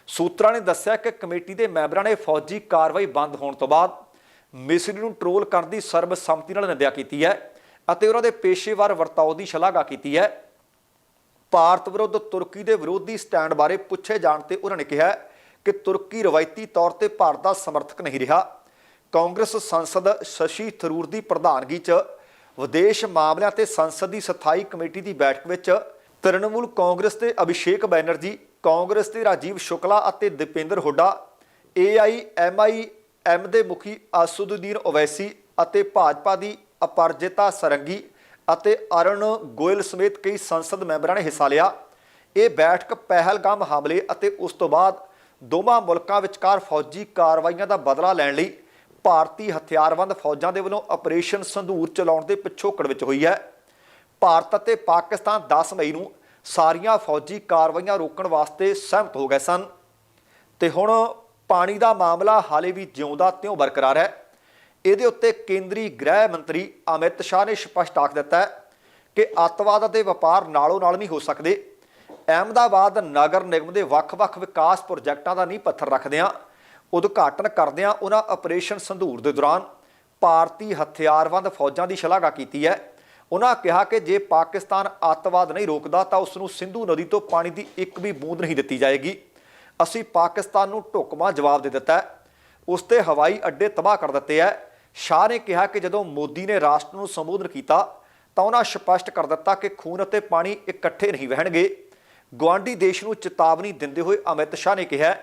ਸੂਤਰਾਂ ਨੇ ਦੱਸਿਆ ਕਿ ਕਮੇਟੀ ਦੇ ਮੈਂਬਰਾਂ ਨੇ ਫੌਜੀ ਕਾਰਵਾਈ ਬੰਦ ਹੋਣ ਤੋਂ ਬਾਅਦ ਮਿਸਰੀ ਨੂੰ ਟਰੋਲ ਕਰਨ ਦੀ ਸਰਬਸੰਮਤੀ ਨਾਲ ਨਿੰਦਿਆ ਕੀਤੀ ਹੈ ਅਤੇ ਉਹਨਾਂ ਦੇ ਪੇਸ਼ੇਵਰ ਵਰਤਾਓ ਦੀ ਸ਼ਲਾਘਾ ਕੀਤੀ ਹੈ। ਭਾਰਤ ਵਿਰੁੱਧ ਤੁਰਕੀ ਦੇ ਵਿਰੋਧੀ ਸਟੈਂਡ ਬਾਰੇ ਪੁੱਛੇ ਜਾਣ ਤੇ ਉਹਨਾਂ ਨੇ ਕਿਹਾ ਕਿ ਤੁਰਕੀ ਰਵਾਇਤੀ ਤੌਰ ਤੇ ਭਾਰਤ ਦਾ ਸਮਰਥਕ ਨਹੀਂ ਰਿਹਾ। ਕਾਂਗਰਸ ਸੰਸਦ ਸ਼ਸ਼ੀ ਥਰੂਰ ਦੀ ਪ੍ਰਧਾਨਗੀ 'ਚ, ਵਿਦੇਸ਼ ਮਾਮਲਿਆਂ ਤੇ ਸੰਸਦ ਦੀ ਸਥਾਈ ਕਮੇਟੀ ਦੀ ਬੈਠਕ ਵਿੱਚ ਤ੍ਰਿਣਮੂਲ ਕਾਂਗਰਸ 'ਤੇ ਅਭਿਸ਼ੇਕ ਬੈਨਰਜੀ, ਕਾਂਗਰਸ ਦੇ ਰਾਜੀਵ ਸ਼ੁਕਲਾ ਅਤੇ ਦੀਪੇਂਦਰ ਹੁੱਡਾ ਏਆਈਐਮਆਈਐਮ ਦੇ ਮੁਖੀ ਆਸੁਦੁਦੀਨ ਓਵੈਸੀ ਅਤੇ ਭਾਜਪਾ ਦੀ ਅਪਰਜਿਤਾ ਸਰੰਗੀ ਅਤੇ ਅਰਣ ਗੋਇਲ ਸਮੇਤ ਕਈ ਸੰਸਦ ਮੈਂਬਰਾਂ ਨੇ ਹਿੱਸਾ ਲਿਆ। ਇਹ ਬੈਠਕ ਪਹਿਲਗਾਮ ਹਮਲੇ ਅਤੇ ਉਸ ਤੋਂ ਬਾਅਦ ਦੋਵਾਂ ਮੁਲਕਾਂ ਵਿਚਕਾਰ ਫੌਜੀ ਕਾਰਵਾਈਆਂ ਦਾ ਬਦਲਾ ਲੈਣ ਲਈ ਭਾਰਤੀ ਹਥਿਆਰਬੰਦ ਫੌਜਾਂ ਦੇ ਵੱਲੋਂ ਆਪਰੇਸ਼ਨ ਸੰਧੂਰ ਚਲਾਉਣ ਦੇ ਪਿਛੋਕੜ ਵਿੱਚ ਹੋਈ ਹੈ। ਭਾਰਤ ਅਤੇ ਪਾਕਿਸਤਾਨ 10 ਮਈ ਨੂੰ ਸਾਰੀਆਂ ਫੌਜੀ ਕਾਰਵਾਈਆਂ ਰੋਕਣ ਵਾਸਤੇ ਸਹਿਮਤ ਹੋ ਗਏ ਸਨ। ਤੇ ਹੁਣ ਪਾਣੀ ਦਾ ਮਾਮਲਾ ਹਾਲੇ ਵੀ ਜਿਉਂਦਾ ਤਿਉਂ ਬਰਕਰਾਰ ਹੈ। ਇਹਦੇ ਉੱਤੇ ਕੇਂਦਰੀ ਗ੍ਰਹਿ ਮੰਤਰੀ ਅਮਿਤ ਸ਼ਾਹ ਨੇ ਸਪਸ਼ਟ ਆਖ ਦਿੱਤਾ ਹੈ ਕਿ ਅੱਤਵਾਦ ਅਤੇ ਵਪਾਰ ਨਾਲੋਂ ਨਾਲ ਨਹੀਂ ਹੋ ਸਕਦੇ। ਅਹਿਮਦਾਬਾਦ ਨਗਰ ਨਿਗਮ ਦੇ ਵੱਖ-ਵੱਖ ਵਿਕਾਸ ਪ੍ਰੋਜੈਕਟਾਂ ਦਾ ਨੀਂਹ ਪੱਥਰ ਰੱਖਦਿਆਂ, ਉਦਘਾਟਨ ਕਰਦਿਆਂ ਉਹਨਾਂ ਆਪਰੇਸ਼ਨ ਸੰਧੂਰ ਦੇ ਦੌਰਾਨ ਭਾਰਤੀ ਹਥਿਆਰਬੰਦ ਫੌਜਾਂ ਦੀ ਸ਼ਲਾਘਾ ਕੀਤੀ ਹੈ। ਉਹਨਾਂ ਕਿਹਾ ਕਿ ਜੇ ਪਾਕਿਸਤਾਨ ਅੱਤਵਾਦ ਨਹੀਂ ਰੋਕਦਾ ਤਾਂ ਉਸ ਨੂੰ ਸਿੰਧੂ ਨਦੀ ਤੋਂ ਪਾਣੀ ਦੀ ਇੱਕ ਵੀ ਬੂੰਦ ਨਹੀਂ ਦਿੱਤੀ ਜਾਏਗੀ। ਅਸੀਂ ਪਾਕਿਸਤਾਨ ਨੂੰ ਢੁਕਵਾਂ ਜਵਾਬ ਦੇ ਦਿੱਤਾ ਉਸ ਤੇ ਹਵਾਈ ਅੱਡੇ ਤਬਾਹ ਕਰ ਦਿੱਤੇ ਹੈ। ਸ਼ਾਹ ਨੇ ਕਿਹਾ ਕਿ ਜਦੋਂ ਮੋਦੀ ਨੇ ਰਾਸ਼ਟਰ ਨੂੰ ਸੰਬੋਧਨ ਕੀਤਾ, ਤਾਂ ਉਹਨਾਂ ਸਪਸ਼ਟ ਕਰ ਦਿੱਤਾ ਕਿ ਖੂਨ ਅਤੇ ਪਾਣੀ ਇਕੱਠੇ ਨਹੀਂ ਵਹਿਣਗੇ। ਗਵਾਂਢੀ ਦੇਸ਼ ਨੂੰ ਚੇਤਾਵਨੀ ਦਿੰਦੇ ਹੋਏ ਅਮਿਤ ਸ਼ਾਹ ਨੇ ਕਿਹਾ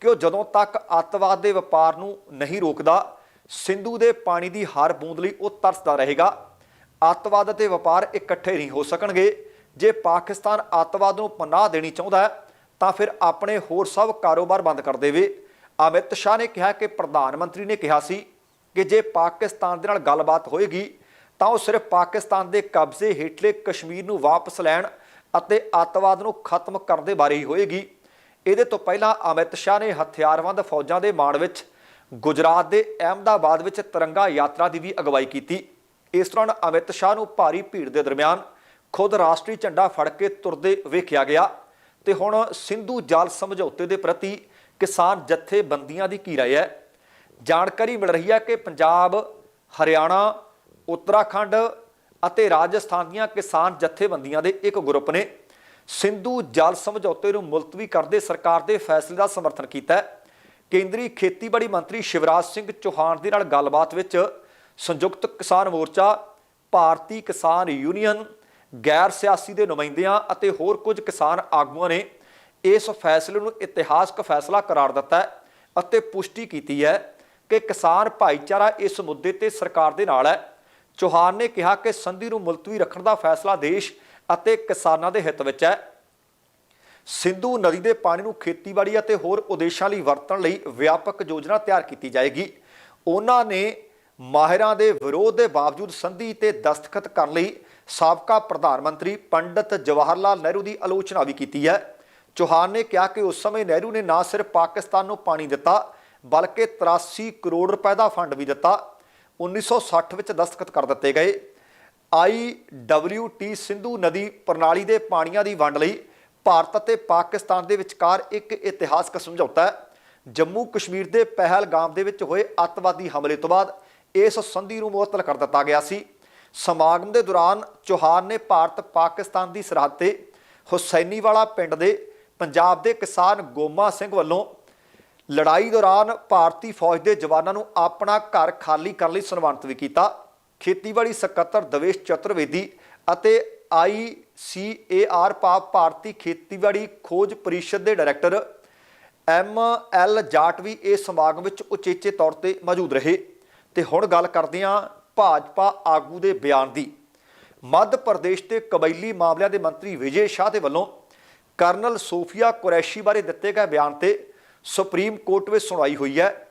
ਕਿ ਉਹ ਜਦੋਂ ਤੱਕ ਅੱਤਵਾਦ ਦੇ ਵਪਾਰ ਨੂੰ ਨਹੀਂ ਰੋਕਦਾ, ਸਿੰਧੂ ਦੇ ਪਾਣੀ ਦੀ ਹਰ ਬੂੰਦ ਲਈ ਉਹ ਤਰਸਦਾ ਰਹੇਗਾ। ਅੱਤਵਾਦ ਅਤੇ ਵਪਾਰ ਇਕੱਠੇ ਨਹੀਂ ਹੋ ਸਕਣਗੇ। ਜੇ ਪਾਕਿਸਤਾਨ ਅੱਤਵਾਦ ਨੂੰ ਪਨਾਹ ਦੇਣੀ ਚਾਹੁੰਦਾ ਹੈ ਤਾਂ ਫਿਰ ਆਪਣੇ ਹੋਰ ਸਭ ਕਾਰੋਬਾਰ ਬੰਦ ਕਰ ਦੇਵੇ। ਅਮਿਤ ਸ਼ਾਹ ਨੇ ਕਿਹਾ ਕਿ ਪ੍ਰਧਾਨ ਮੰਤਰੀ ਨੇ ਕਿਹਾ ਸੀ ਕਿ ਜੇ ਪਾਕਿਸਤਾਨ ਦੇ ਨਾਲ ਗੱਲਬਾਤ ਹੋਏਗੀ, ਤਾਂ ਉਹ ਸਿਰਫ ਪਾਕਿਸਤਾਨ ਦੇ ਕਬਜ਼ੇ ਹੇਠਲੇ ਕਸ਼ਮੀਰ ਨੂੰ ਵਾਪਸ ਲੈਣ ਅਤੇ ਅੱਤਵਾਦ ਨੂੰ ਖਤਮ ਕਰਨ ਦੇ ਬਾਰੇ ਹੀ ਹੋਏਗੀ। ਇਹਦੇ ਤੋਂ ਪਹਿਲਾਂ ਅਮਿਤ ਸ਼ਾਹ ਨੇ ਹਥਿਆਰਬੰਦ ਫੌਜਾਂ ਦੇ ਮਾਣ ਵਿੱਚ ਗੁਜਰਾਤ ਦੇ ਅਹਿਮਦਾਬਾਦ ਵਿੱਚ ਤਿਰੰਗਾ ਯਾਤਰਾ ਦੀ ਵੀ ਅਗਵਾਈ ਕੀਤੀ। ਇਸ ਦੌਰਾਨ ਅਮਿਤ ਸ਼ਾਹ ਨੂੰ ਭਾਰੀ ਭੀੜ ਦੇ ਦਰਮਿਆਨ ਖੁਦ ਰਾਸ਼ਟਰੀ ਝੰਡਾ ਫੜ ਕੇ ਤੁਰਦੇ ਵੇਖਿਆ ਗਿਆ। ਤੇ ਹੁਣ ਸਿੰਧੂ ਜਲ ਸਮਝੌਤੇ ਦੇ ਪ੍ਰਤੀ ਕਿਸਾਨ ਜਥੇਬੰਦੀਆਂ ਦੀ ਕੀ ਰਾਏ ਹੈ? ਜਾਣਕਾਰੀ ਮਿਲ ਰਹੀ ਹੈ ਕਿ ਪੰਜਾਬ, ਹਰਿਆਣਾ, ਉੱਤਰਾਖੰਡ ਅਤੇ ਰਾਜਸਥਾਨ ਦੀਆਂ ਕਿਸਾਨ ਜਥੇਬੰਦੀਆਂ ਦੇ ਇੱਕ ਗਰੁੱਪ ਨੇ ਸਿੰਧੂ ਜਲ ਸਮਝੌਤੇ ਨੂੰ ਮੁਲਤਵੀ ਕਰਦੇ ਸਰਕਾਰ ਦੇ ਫੈਸਲੇ ਦਾ ਸਮਰਥਨ ਕੀਤਾ ਹੈ। ਕੇਂਦਰੀ ਖੇਤੀਬਾੜੀ ਮੰਤਰੀ ਸ਼ਿਵਰਾਜ ਸਿੰਘ ਚੌਹਾਨ ਦੇ ਨਾਲ ਗੱਲਬਾਤ ਵਿੱਚ ਸੰਯੁਕਤ ਕਿਸਾਨ ਮੋਰਚਾ, ਭਾਰਤੀ ਕਿਸਾਨ ਯੂਨੀਅਨ ਗੈਰ ਸਿਆਸੀ ਦੇ ਨੁਮਾਇੰਦਿਆਂ ਅਤੇ ਹੋਰ ਕੁਝ ਕਿਸਾਨ ਆਗੂਆਂ ਨੇ ਇਸ ਫੈਸਲੇ ਨੂੰ ਇਤਿਹਾਸਕ ਫੈਸਲਾ ਕਰਾਰ ਦਿੱਤਾ ਹੈ ਅਤੇ ਪੁਸ਼ਟੀ ਕੀਤੀ ਹੈ ਕਿ ਕਿਸਾਨ ਭਾਈਚਾਰਾ ਇਸ ਮੁੱਦੇ ਤੇ ਸਰਕਾਰ ਦੇ ਨਾਲ ਹੈ। ਚੌਹਾਨ ਨੇ ਕਿਹਾ ਕਿ ਸੰਧੀ ਨੂੰ ਮੁਲਤਵੀ ਰੱਖਣ ਦਾ ਫੈਸਲਾ ਦੇਸ਼ ਅਤੇ ਕਿਸਾਨਾਂ ਦੇ ਹਿੱਤ ਵਿੱਚ ਹੈ। ਸਿੰਧੂ ਨਦੀ ਦੇ ਪਾਣੀ ਨੂੰ ਖੇਤੀਬਾੜੀ ਅਤੇ ਹੋਰ ਉਦੇਸ਼ਾਂ ਲਈ ਵਰਤਣ ਲਈ ਵਿਆਪਕ ਯੋਜਨਾ ਤਿਆਰ ਕੀਤੀ ਜਾਏਗੀ। ਉਹਨਾਂ ਨੇ ਮਾਹਿਰਾਂ ਦੇ ਵਿਰੋਧ ਦੇ ਬਾਵਜੂਦ ਸੰਧੀ ਤੇ ਦਸਤਖਤ ਕਰਨ ਲਈ ਸਾਬਕਾ ਪ੍ਰਧਾਨ ਮੰਤਰੀ ਪੰਡਤ ਜਵਾਹਰ ਲਾਲ ਨਹਿਰੂ ਦੀ ਆਲੋਚਨਾ ਵੀ ਕੀਤੀ ਹੈ। ਚੌਹਾਨ ਨੇ ਕਿਹਾ ਕਿ ਉਸ ਸਮੇਂ ਨਹਿਰੂ ਨੇ ਨਾ ਸਿਰਫ ਪਾਕਿਸਤਾਨ ਨੂੰ ਪਾਣੀ ਦਿੱਤਾ, ਬਲਕਿ 83 ਕਰੋੜ ਰੁਪਏ ਦਾ ਫੰਡ ਵੀ ਦਿੱਤਾ। 1960 ਵਿੱਚ ਦਸਤਖਤ ਕਰ ਦਿੱਤੇ ਗਏ। ਆਈਡਬਲਯੂਟੀ ਸਿੰਧੂ ਨਦੀ ਪ੍ਰਣਾਲੀ ਦੇ ਪਾਣੀਆਂ ਦੀ ਵੰਡ ਲਈ ਭਾਰਤ ਅਤੇ ਪਾਕਿਸਤਾਨ ਦੇ ਵਿਚਕਾਰ ਇੱਕ ਇਤਿਹਾਸਕ ਸਮਝੌਤਾ ਹੈ। ਜੰਮੂ ਕਸ਼ਮੀਰ ਦੇ ਪਹਿਲਗਾਮ ਦੇ ਵਿੱਚ ਹੋਏ ਅੱਤਵਾਦੀ ਹਮਲੇ ਤੋਂ ਬਾਅਦ ਇਸ ਸੰਧੀ ਨੂੰ ਮੁਅੱਤਲ ਕਰ ਦਿੱਤਾ ਗਿਆ ਸੀ। ਸਮਾਗਮ ਦੇ ਦੌਰਾਨ ਚੌਹਾਨ ਨੇ ਭਾਰਤ ਪਾਕਿਸਤਾਨ ਦੀ ਸਰਹੱਦ ਤੇ ਹੁਸੈਨੀਵਾਲਾ ਪਿੰਡ ਦੇ ਪੰਜਾਬ ਦੇ ਕਿਸਾਨ ਗੋਮਾ ਸਿੰਘ ਵੱਲੋਂ ਲੜਾਈ ਦੌਰਾਨ ਭਾਰਤੀ ਫੌਜ ਦੇ ਜਵਾਨਾਂ ਨੂੰ ਆਪਣਾ ਘਰ ਖਾਲੀ ਕਰਨ ਲਈ ਸਨਮਾਨਿਤ ਵੀ ਕੀਤਾ। ਖੇਤੀਬਾੜੀ ਸਕੱਤਰ ਦਵੇਸ਼ ਚਤੁਰਵੇਦੀ ਅਤੇ ਆਈ ਸੀ ਏ ਆਰ ਭਾਵ ਭਾਰਤੀ ਖੇਤੀਬਾੜੀ ਖੋਜ ਪਰਿਸ਼ਦ ਦੇ ਡਾਇਰੈਕਟਰ ਐਮ ਐਲ ਜਾਟ ਵੀ ਇਸ ਸਮਾਗਮ ਵਿੱਚ ਉਚੇਚੇ ਤੌਰ ਤੇ ਮੌਜੂਦ ਰਹੇ। ਤੇ ਹੁਣ ਗੱਲ ਕਰਦੇ ਹਾਂ ਭਾਜਪਾ ਆਗੂ ਦੇ ਬਿਆਨ ਦੀ। ਮੱਧ ਪ੍ਰਦੇਸ਼ ਦੇ ਕਬੈਲੀ ਮਾਮਲਿਆਂ ਦੇ ਮੰਤਰੀ ਵਿਜੇ ਸ਼ਾਹ ਦੇ ਵੱਲੋਂ ਕਰਨਲ ਸੋਫੀਆ ਕੁਰੈਸ਼ੀ ਬਾਰੇ ਦਿੱਤੇ ਗਏ ਬਿਆਨ ਤੇ ਸੁਪਰੀਮ ਕੋਰਟ ਵਿੱਚ ਸੁਣਵਾਈ ਹੋਈ ਹੈ।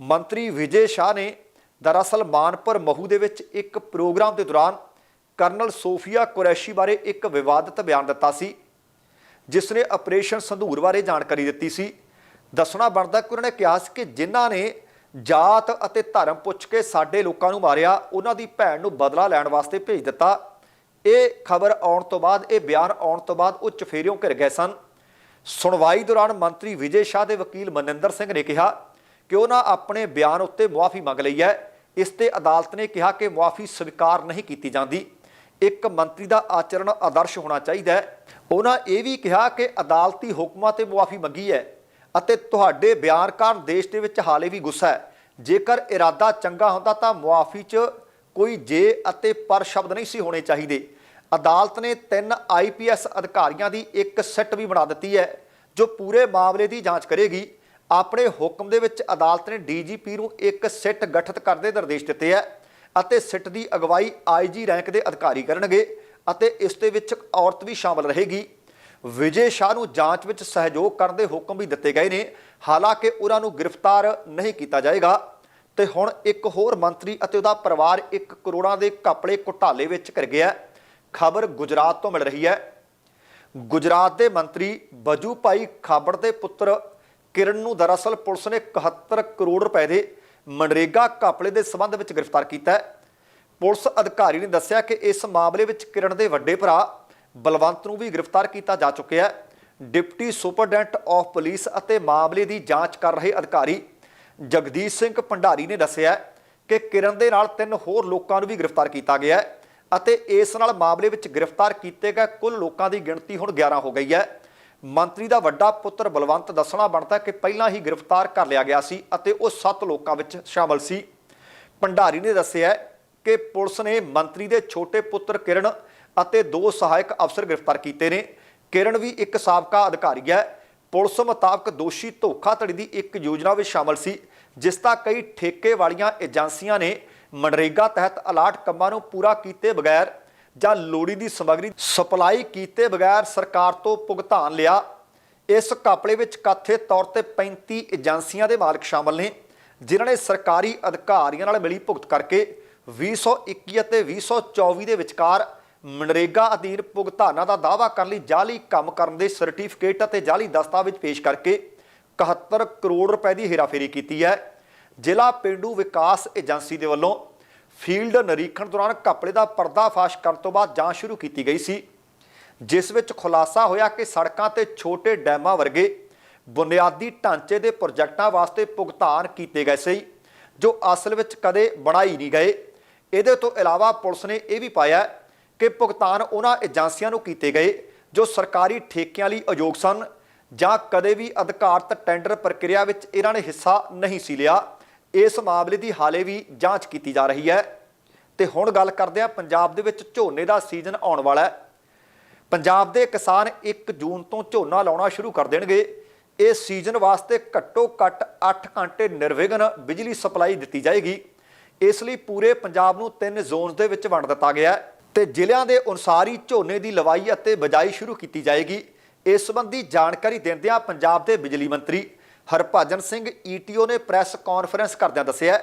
ਮੰਤਰੀ ਵਿਜੇ ਸ਼ਾਹ ਨੇ ਦਰਅਸਲ ਮਾਨਪੁਰ ਮਹੂ ਦੇ ਵਿੱਚ ਇੱਕ ਪ੍ਰੋਗਰਾਮ ਦੇ ਦੌਰਾਨ ਕਰਨਲ ਸੋਫੀਆ ਕੁਰੈਸ਼ੀ ਬਾਰੇ ਇੱਕ ਵਿਵਾਦਿਤ ਬਿਆਨ ਦਿੱਤਾ ਸੀ, ਜਿਸ ਨੇ ਆਪਰੇਸ਼ਨ ਸੰਧੂਰ ਬਾਰੇ ਜਾਣਕਾਰੀ ਦਿੱਤੀ ਸੀ। ਦੱਸਣਾ ਬਣਦਾ ਕਿ ਉਹਨਾਂ ਨੇ ਕਿਹਾ ਸੀ ਕਿ ਜਿਨ੍ਹਾਂ ਨੇ ਜਾਤ ਅਤੇ ਧਰਮ ਪੁੱਛ ਕੇ ਸਾਡੇ ਲੋਕਾਂ ਨੂੰ ਮਾਰਿਆ, ਉਹਨਾਂ ਦੀ ਭੈਣ ਨੂੰ ਬਦਲਾ ਲੈਣ ਵਾਸਤੇ ਭੇਜ ਦਿੱਤਾ। ਇਹ ਖਬਰ ਆਉਣ ਤੋਂ ਬਾਅਦ, ਇਹ ਬਿਆਨ ਆਉਣ ਤੋਂ ਬਾਅਦ ਉਹ ਚਫੇਰਿਓਂ ਘਿਰ ਗਏ ਸਨ। ਸੁਣਵਾਈ ਦੌਰਾਨ ਮੰਤਰੀ ਵਿਜੇ ਸ਼ਾਹ ਦੇ ਵਕੀਲ ਮਨਿੰਦਰ ਸਿੰਘ ਨੇ ਕਿਹਾ ਕਿ ਉਹਨਾਂ ਆਪਣੇ ਬਿਆਨ ਉੱਤੇ ਮੁਆਫੀ ਮੰਗ ਲਈ ਹੈ। ਇਸ ਤੇ ਅਦਾਲਤ ਨੇ ਕਿਹਾ ਕਿ ਮੁਆਫੀ ਸਵੀਕਾਰ ਨਹੀਂ ਕੀਤੀ ਜਾਂਦੀ। ਇੱਕ ਮੰਤਰੀ ਦਾ ਆਚਰਣ ਆਦਰਸ਼ ਹੋਣਾ ਚਾਹੀਦਾ ਹੈ। ਉਹਨਾਂ ਇਹ ਵੀ ਕਿਹਾ ਕਿ ਅਦਾਲਤੀ ਹੁਕਮਾਂ ਤੇ ਮੁਆਫੀ ਮੰਗੀ ਹੈ। ਅਤੇ ਤੁਹਾਡੇ ਬਿਆਨ ਕਾਰਨ ਦੇਸ਼ ਦੇ ਵਿੱਚ ਹਾਲੇ ਵੀ ਗੁੱਸਾ ਹੈ। ਜੇਕਰ ਇਰਾਦਾ ਚੰਗਾ ਹੁੰਦਾ ਤਾਂ ਮੁਆਫੀ 'ਚ ਕੋਈ ਜੇ ਅਤੇ ਪਰ ਸ਼ਬਦ ਨਹੀਂ ਸੀ ਹੋਣੇ ਚਾਹੀਦੇ। ਅਦਾਲਤ ਨੇ ਤਿੰਨ ਆਈਪੀਐਸ ਅਧਿਕਾਰੀਆਂ ਦੀ ਇੱਕ ਸਿੱਟ ਵੀ ਬਣਾ ਦਿੱਤੀ ਹੈ, ਜੋ ਪੂਰੇ ਮਾਮਲੇ ਦੀ ਜਾਂਚ ਕਰੇਗੀ। ਆਪਣੇ ਹੁਕਮ ਦੇ ਵਿੱਚ ਅਦਾਲਤ ਨੇ ਡੀਜੀਪੀ ਨੂੰ ਇੱਕ ਸਿੱਟ ਗਠਿਤ ਕਰਨ ਦੇ ਨਿਰਦੇਸ਼ ਦਿੱਤੇ ਹੈ ਅਤੇ ਸਿੱਟ ਦੀ ਅਗਵਾਈ ਆਈਜੀ ਰੈਂਕ ਦੇ ਅਧਿਕਾਰੀ ਕਰਨਗੇ ਅਤੇ ਇਸ ਦੇ ਵਿੱਚ ਔਰਤ ਵੀ ਸ਼ਾਮਲ ਰਹੇਗੀ। ਵਿਜੇ ਸ਼ਾਹ ਨੂੰ ਜਾਂਚ ਵਿੱਚ ਸਹਿਯੋਗ ਕਰਨ ਦੇ ਹੁਕਮ ਵੀ ਦਿੱਤੇ ਗਏ ਨੇ। ਹਾਲਾਂਕਿ ਉਹਨਾਂ ਨੂੰ ਗ੍ਰਿਫਤਾਰ ਨਹੀਂ ਕੀਤਾ ਜਾਏਗਾ। ਤੇ ਹੁਣ ਇੱਕ ਹੋਰ ਮੰਤਰੀ ਅਤੇ ਉਹਦਾ ਪਰਿਵਾਰ 1 ਕਰੋੜਾਂ ਦੇ ਘਪਲੇ ਘੁਟਾਲੇ ਵਿੱਚ ਘਿਰ ਗਿਆ ਖਬਰ ਗੁਜਰਾਤ ਤੋਂ ਮਿਲ ਰਹੀ ਹੈ। ਗੁਜਰਾਤ ਦੇ ਮੰਤਰੀ ਬਜੂ ਭਾਈ ਖਾਬੜ ਦੇ ਪੁੱਤਰ ਕਿਰਨ ਨੂੰ ਦਰਅਸਲ ਪੁਲਿਸ ਨੇ 71 ਕਰੋੜ ਰੁਪਏ ਦੇ ਮਨਰੇਗਾ ਘਪਲੇ ਦੇ ਸਬੰਧ ਵਿੱਚ ਗ੍ਰਿਫਤਾਰ ਕੀਤਾ ਹੈ। ਪੁਲਿਸ ਅਧਿਕਾਰੀ ਨੇ ਦੱਸਿਆ ਕਿ ਇਸ ਮਾਮਲੇ ਵਿੱਚ ਕਿਰਨ ਦੇ ਵੱਡੇ ਭਰਾ ਬਲਵੰਤ ਨੂੰ ਵੀ ਗ੍ਰਿਫਤਾਰ ਕੀਤਾ ਜਾ ਚੁੱਕਿਆ ਹੈ। ਡਿਪਟੀ ਸੁਪਰਡੈਂਟ ਆਫ ਪੁਲਿਸ ਅਤੇ ਮਾਮਲੇ ਦੀ ਜਾਂਚ ਕਰ ਰਹੇ ਅਧਿਕਾਰੀ ਜਗਦੀਸ਼ ਸਿੰਘ ਭੰਡਾਰੀ ਨੇ ਦੱਸਿਆ ਕਿ ਕਿਰਨ ਦੇ ਨਾਲ ਤਿੰਨ ਹੋਰ ਲੋਕਾਂ ਨੂੰ ਵੀ ਗ੍ਰਿਫਤਾਰ ਕੀਤਾ ਗਿਆ ਹੈ ਅਤੇ ਇਸ ਨਾਲ ਮਾਮਲੇ ਵਿੱਚ ਗ੍ਰਿਫਤਾਰ ਕੀਤੇ ਗਏ ਕੁੱਲ ਲੋਕਾਂ ਦੀ ਗਿਣਤੀ ਹੁਣ 11 ਹੋ ਗਈ ਹੈ। ਮੰਤਰੀ ਦਾ ਵੱਡਾ ਪੁੱਤਰ ਬਲਵੰਤ ਦੱਸਣਾ ਬਣਦਾ ਕਿ ਪਹਿਲਾਂ ਹੀ ਗ੍ਰਿਫਤਾਰ ਕਰ ਲਿਆ ਗਿਆ ਸੀ ਅਤੇ ਉਹ 7 ਲੋਕਾਂ ਵਿੱਚ ਸ਼ਾਮਲ ਸੀ। ਭੰਡਾਰੀ ਨੇ ਦੱਸਿਆ ਕਿ ਪੁਲਿਸ ਨੇ ਮੰਤਰੀ ਦੇ ਛੋਟੇ ਪੁੱਤਰ ਕਿਰਨ ਅਤੇ ਦੋ ਸਹਾਇਕ ਅਫਸਰ ਗ੍ਰਿਫਤਾਰ ਕੀਤੇ ਨੇ। ਕਿਰਨ ਵੀ ਇੱਕ ਸਾਬਕਾ ਅਧਿਕਾਰੀ ਹੈ। ਪੁਲਿਸ ਮੁਤਾਬਕ ਦੋਸ਼ੀ ਧੋਖਾਧੜੀ ਦੀ ਇੱਕ ਯੋਜਨਾ ਵਿੱਚ ਸ਼ਾਮਲ ਸੀ, ਜਿਸ ਦਾ ਕਈ ਠੇਕੇ ਵਾਲੀਆਂ ਏਜੰਸੀਆਂ ਨੇ ਮਨਰੇਗਾ ਤਹਿਤ ਅਲਾਟ ਕੰਮਾਂ ਨੂੰ ਪੂਰਾ ਕੀਤੇ ਬਗੈਰ ਜਾਂ ਲੋੜੀਂਦੀ ਸਮੱਗਰੀ ਸਪਲਾਈ ਕੀਤੇ ਬਗੈਰ ਸਰਕਾਰ ਤੋਂ ਭੁਗਤਾਨ ਲਿਆ। ਇਸ ਕਾਪਲੇ ਵਿੱਚ ਕਥਿਤ ਤੌਰ ਤੇ 35 ਏਜੰਸੀਆਂ ਦੇ ਮਾਲਕ ਸ਼ਾਮਲ ਨੇ, ਜਿਨ੍ਹਾਂ ਨੇ ਸਰਕਾਰੀ ਅਧਿਕਾਰੀਆਂ ਨਾਲ ਮਿਲੀ ਭੁਗਤ ਕਰਕੇ 2021 ਅਤੇ 2024 ਦੇ ਵਿਚਕਾਰ ਮਨਰੇਗਾ ਅਧੀਨ ਭੁਗਤਾਨਾਂ ਦਾ ਦਾਅਵਾ ਕਰਨ ਲਈ ਜਾਲੀ ਕੰਮ ਕਰਨ ਦੇ ਸਰਟੀਫਿਕੇਟ ਅਤੇ ਜਾਲੀ ਦਸਤਾਵੇਜ਼ ਪੇਸ਼ ਕਰਕੇ 71 ਕਰੋੜ ਰੁਪਏ ਦੀ ਹੇਰਾਫੇਰੀ ਕੀਤੀ ਹੈ। ਜ਼ਿਲ੍ਹਾ ਪਿੰਡੂ ਵਿਕਾਸ ਏਜੰਸੀ ਦੇ ਵੱਲੋਂ ਫੀਲਡ ਨਿਰੀਖਣ ਦੌਰਾਨ ਘਪਲੇ ਦਾ ਪਰਦਾਫਾਸ਼ ਕਰਨ ਤੋਂ ਬਾਅਦ ਜਾਂਚ ਸ਼ੁਰੂ ਕੀਤੀ ਗਈ ਸੀ, ਜਿਸ ਵਿੱਚ ਖੁਲਾਸਾ ਹੋਇਆ ਕਿ ਸੜਕਾਂ ਤੇ ਛੋਟੇ ਡੈਮਾਂ ਵਰਗੇ ਬੁਨਿਆਦੀ ਢਾਂਚੇ ਦੇ ਪ੍ਰੋਜੈਕਟਾਂ ਵਾਸਤੇ ਭੁਗਤਾਨ ਕੀਤੇ ਗਏ ਸੀ, ਜੋ ਅਸਲ ਵਿੱਚ ਕਦੇ ਬਣਾਈ ਨਹੀਂ ਗਏ। ਇਹਦੇ ਤੋਂ ਇਲਾਵਾ ਪੁਲਿਸ ਨੇ ਇਹ ਵੀ ਪਾਇਆ ਕਿ ਭੁਗਤਾਨ ਉਹਨਾਂ ਏਜੰਸੀਆਂ ਨੂੰ ਕੀਤੇ ਗਏ ਜੋ ਸਰਕਾਰੀ ਠੇਕਿਆਂ ਲਈ ਅਯੋਗ ਸਨ ਜਾਂ ਕਦੇ ਵੀ ਅਧਿਕਾਰਤ ਟੈਂਡਰ ਪ੍ਰਕਿਰਿਆ ਵਿੱਚ ਇਹਨਾਂ ਨੇ ਹਿੱਸਾ ਨਹੀਂ ਸੀ ਲਿਆ। ਇਸ ਮਾਮਲੇ ਦੀ ਹਾਲੇ ਵੀ ਜਾਂਚ ਕੀਤੀ ਜਾ ਰਹੀ ਹੈ। ਤੇ ਹੁਣ ਗੱਲ ਕਰਦੇ ਹਾਂ ਪੰਜਾਬ ਦੇ ਵਿੱਚ ਝੋਨੇ ਦਾ ਸੀਜ਼ਨ ਆਉਣ ਵਾਲਾ ਹੈ। ਪੰਜਾਬ ਦੇ ਕਿਸਾਨ 1 ਜੂਨ ਤੋਂ ਝੋਨਾ ਲਾਉਣਾ ਸ਼ੁਰੂ ਕਰ ਦੇਣਗੇ। ਇਹ ਸੀਜ਼ਨ ਵਾਸਤੇ ਘੱਟੋ ਘੱਟ 8 ਘੰਟੇ ਨਿਰਵਿਘਨ ਬਿਜਲੀ ਸਪਲਾਈ ਦਿੱਤੀ ਜਾਏਗੀ। ਇਸ ਲਈ ਪੂਰੇ ਪੰਜਾਬ ਨੂੰ ਤਿੰਨ ਜ਼ੋਨਸ ਦੇ ਵਿੱਚ ਵੰਡ ਦਿੱਤਾ ਗਿਆ ਹੈ। ਤੇ ਜ਼ਿਲ੍ਹਿਆਂ ਦੇ ਅਨੁਸਾਰ ਹੀ ਝੋਨੇ ਦੀ ਲਵਾਈ ਅਤੇ ਬਜਾਈ ਸ਼ੁਰੂ ਕੀਤੀ ਜਾਏਗੀ। ਇਸ ਸੰਬੰਧੀ ਜਾਣਕਾਰੀ ਦਿੰਦਿਆਂ ਪੰਜਾਬ ਦੇ ਬਿਜਲੀ ਮੰਤਰੀ ਹਰਭਜਨ ਸਿੰਘ ਈਟੀਓ ਨੇ ਪ੍ਰੈਸ ਕਾਨਫਰੰਸ ਕਰਦਿਆਂ ਦੱਸਿਆ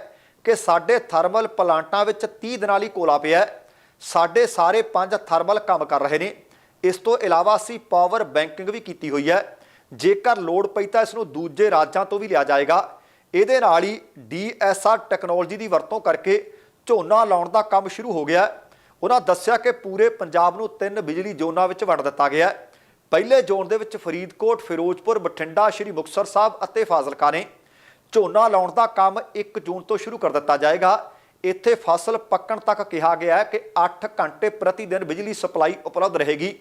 ਕਿ ਸਾਡੇ ਥਰਮਲ ਪਲਾਂਟਾਂ ਵਿੱਚ 30 ਦਿਨਾਂ ਲਈ ਕੋਲਾ ਪਿਆ ਹੈ। ਸਾਡੇ ਸਾਰੇ ਪੰਜ ਥਰਮਲ ਕੰਮ ਕਰ ਰਹੇ ਨੇ। ਇਸ ਤੋਂ ਇਲਾਵਾ ਅਸੀਂ ਪਾਵਰ ਬੈਂਕਿੰਗ ਵੀ ਕੀਤੀ ਹੋਈ ਹੈ। ਜੇਕਰ ਲੋੜ ਪਈ ਤਾਂ ਇਸ ਨੂੰ ਦੂਜੇ ਰਾਜਾਂ ਤੋਂ ਵੀ ਲਿਆ ਜਾਏਗਾ। ਇਹਦੇ ਨਾਲ ਹੀ ਡੀਐਸਆਰ ਟੈਕਨੋਲੋਜੀ ਦੀ ਵਰਤੋਂ ਕਰਕੇ ਝੋਨਾ ਲਾਉਣ ਦਾ ਕੰਮ ਸ਼ੁਰੂ ਹੋ ਗਿਆ ਹੈ। ਉਹਨਾਂ ਦੱਸਿਆ ਕਿ ਪੂਰੇ ਪੰਜਾਬ ਨੂੰ ਤਿੰਨ ਬਿਜਲੀ ਜ਼ੋਨਾਂ ਵਿੱਚ ਵੰਡ ਦਿੱਤਾ ਗਿਆ ਹੈ। ਪਹਿਲੇ ਜ਼ੋਨ ਦੇ ਵਿੱਚ ਫਰੀਦਕੋਟ, ਫਿਰੋਜ਼ਪੁਰ, ਬਠਿੰਡਾ, ਸ਼੍ਰੀ ਮੁਕਤਸਰ ਸਾਹਿਬ ਅਤੇ ਫਾਜ਼ਿਲਕਾ ਨੇ। ਝੋਨਾ ਲਾਉਣ ਦਾ ਕੰਮ 1 ਜੂਨ ਤੋਂ ਸ਼ੁਰੂ ਕਰ ਦਿੱਤਾ ਜਾਏਗਾ। ਇੱਥੇ ਫਸਲ ਪੱਕਣ ਤੱਕ ਕਿਹਾ ਗਿਆ ਹੈ ਕਿ 8 ਘੰਟੇ ਪ੍ਰਤੀ ਦਿਨ ਬਿਜਲੀ ਸਪਲਾਈ ਉਪਲਬਧ ਰਹੇਗੀ।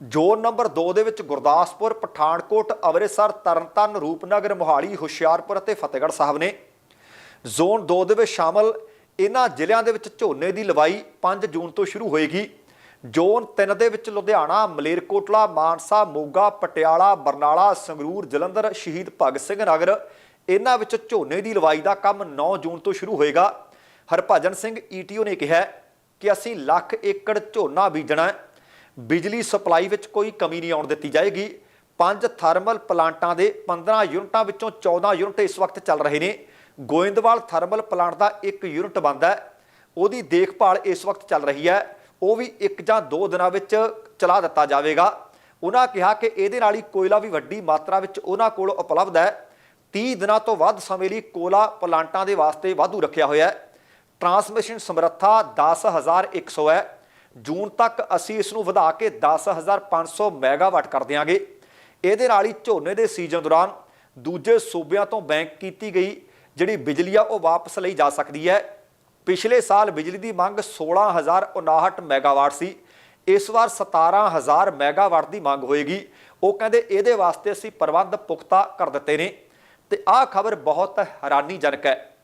ਜ਼ੋਨ ਨੰਬਰ 2 ਦੇ ਵਿੱਚ ਗੁਰਦਾਸਪੁਰ, ਪਠਾਨਕੋਟ, ਅੰਮ੍ਰਿਤਸਰ, ਤਰਨਤਾਰਨ, ਰੂਪਨਗਰ, ਮੋਹਾਲੀ, ਹੁਸ਼ਿਆਰਪੁਰ ਅਤੇ ਫਤਿਹਗੜ੍ਹ ਸਾਹਿਬ ਨੇ। ਜ਼ੋਨ 2 ਦੇ ਵਿੱਚ ਸ਼ਾਮਲ ਇਹਨਾਂ ਜ਼ਿਲ੍ਹਿਆਂ ਦੇ ਵਿੱਚ ਝੋਨੇ ਦੀ ਲਵਾਈ 5 ਜੂਨ ਤੋਂ ਸ਼ੁਰੂ ਹੋਏਗੀ। ਜ਼ੋਨ 3 ਦੇ ਵਿੱਚ ਲੁਧਿਆਣਾ, ਮਲੇਰਕੋਟਲਾ, ਮਾਨਸਾ, ਮੋਗਾ, ਪਟਿਆਲਾ, ਬਰਨਾਲਾ, ਸੰਗਰੂਰ, ਜਲੰਧਰ, ਸ਼ਹੀਦ ਭਗਤ ਸਿੰਘ ਨਗਰ। ਇਹਨਾਂ ਵਿੱਚ ਝੋਨੇ ਦੀ ਲਵਾਈ ਦਾ ਕੰਮ 9 ਜੂਨ ਤੋਂ ਸ਼ੁਰੂ ਹੋਏਗਾ। ਹਰਭਜਨ ਸਿੰਘ ਈਟੀਓ ਨੇ ਕਿਹਾ ਕਿ ਅਸੀਂ ਲੱਖ ਏਕੜ ਝੋਨਾ ਬੀਜਣਾ ਬਿਜਲੀ ਸਪਲਾਈ ਵਿੱਚ ਕੋਈ ਕਮੀ ਨਹੀਂ ਆਉਣ ਦਿੱਤੀ ਜਾਏਗੀ। ਪੰਜ ਥਰਮਲ ਪਲਾਂਟਾਂ ਦੇ 15 ਯੂਨਿਟਾਂ ਵਿੱਚੋਂ 14 ਯੂਨਿਟ ਇਸ ਵਕਤ ਚੱਲ ਰਹੇ ਨੇ। ਗੋਇੰਦਵਾਲ ਥਰਮਲ ਪਲਾਂਟ ਦਾ ਇੱਕ ਯੂਨਿਟ ਬੰਦ ਹੈ। ਉਹਦੀ ਦੇਖਭਾਲ ਇਸ ਵਕਤ ਚੱਲ ਰਹੀ ਹੈ। ਉਹ ਵੀ ਇੱਕ ਜਾਂ ਦੋ ਦਿਨਾਂ ਵਿੱਚ ਚਲਾ ਦਿੱਤਾ ਜਾਵੇਗਾ। ਉਹਨਾਂ ਕਿਹਾ ਕਿ ਇਹਦੇ ਨਾਲ ਹੀ ਕੋਇਲਾ ਵੀ ਵੱਡੀ ਮਾਤਰਾ ਵਿੱਚ ਉਹਨਾਂ ਕੋਲ ਉਪਲਬਧ ਹੈ। 30 ਦਿਨਾਂ ਤੋਂ ਵੱਧ ਸਮੇਂ ਲਈ ਕੋਲਾ ਪਲਾਂਟਾਂ ਦੇ ਵਾਸਤੇ ਵਾਧੂ ਰੱਖਿਆ ਹੋਇਆ ਹੈ। ਟਰਾਂਸਮਿਸ਼ਨ ਸਮਰੱਥਾ 10100 ਹੈ। ਜੂਨ ਤੱਕ ਅਸੀਂ ਇਸ ਨੂੰ ਵਧਾ ਕੇ 10500 ਮੈਗਾਵਾਟ ਕਰ ਦਿਆਂਗੇ। ਇਹਦੇ ਨਾਲ ਹੀ ਝੋਨੇ ਦੇ ਸੀਜ਼ਨ ਦੌਰਾਨ ਦੂਜੇ ਸੂਬਿਆਂ ਤੋਂ ਬੈਂਕ ਕੀਤੀ ਗਈ। ਜਿਹੜੀ ਬਿਜਲੀ ਆ, ਉਹ ਵਾਪਸ ਲਈ ਜਾ ਸਕਦੀ ਹੈ। ਪਿਛਲੇ ਸਾਲ ਬਿਜਲੀ ਦੀ ਮੰਗ 16059 ਮੈਗਾਵਾਟ ਸੀ। ਇਸ ਵਾਰ 17000 ਮੈਗਾਵਾਟ ਦੀ ਮੰਗ ਹੋਏਗੀ। ਉਹ ਕਹਿੰਦੇ ਇਹਦੇ ਵਾਸਤੇ ਅਸੀਂ ਪ੍ਰਬੰਧ ਪੁਖਤਾ ਕਰ ਦਿੱਤੇ ਨੇ। ਤੇ ਆਹ ਖਬਰ ਬਹੁਤ ਹੈਰਾਨੀਜਨਕ ਹੈ।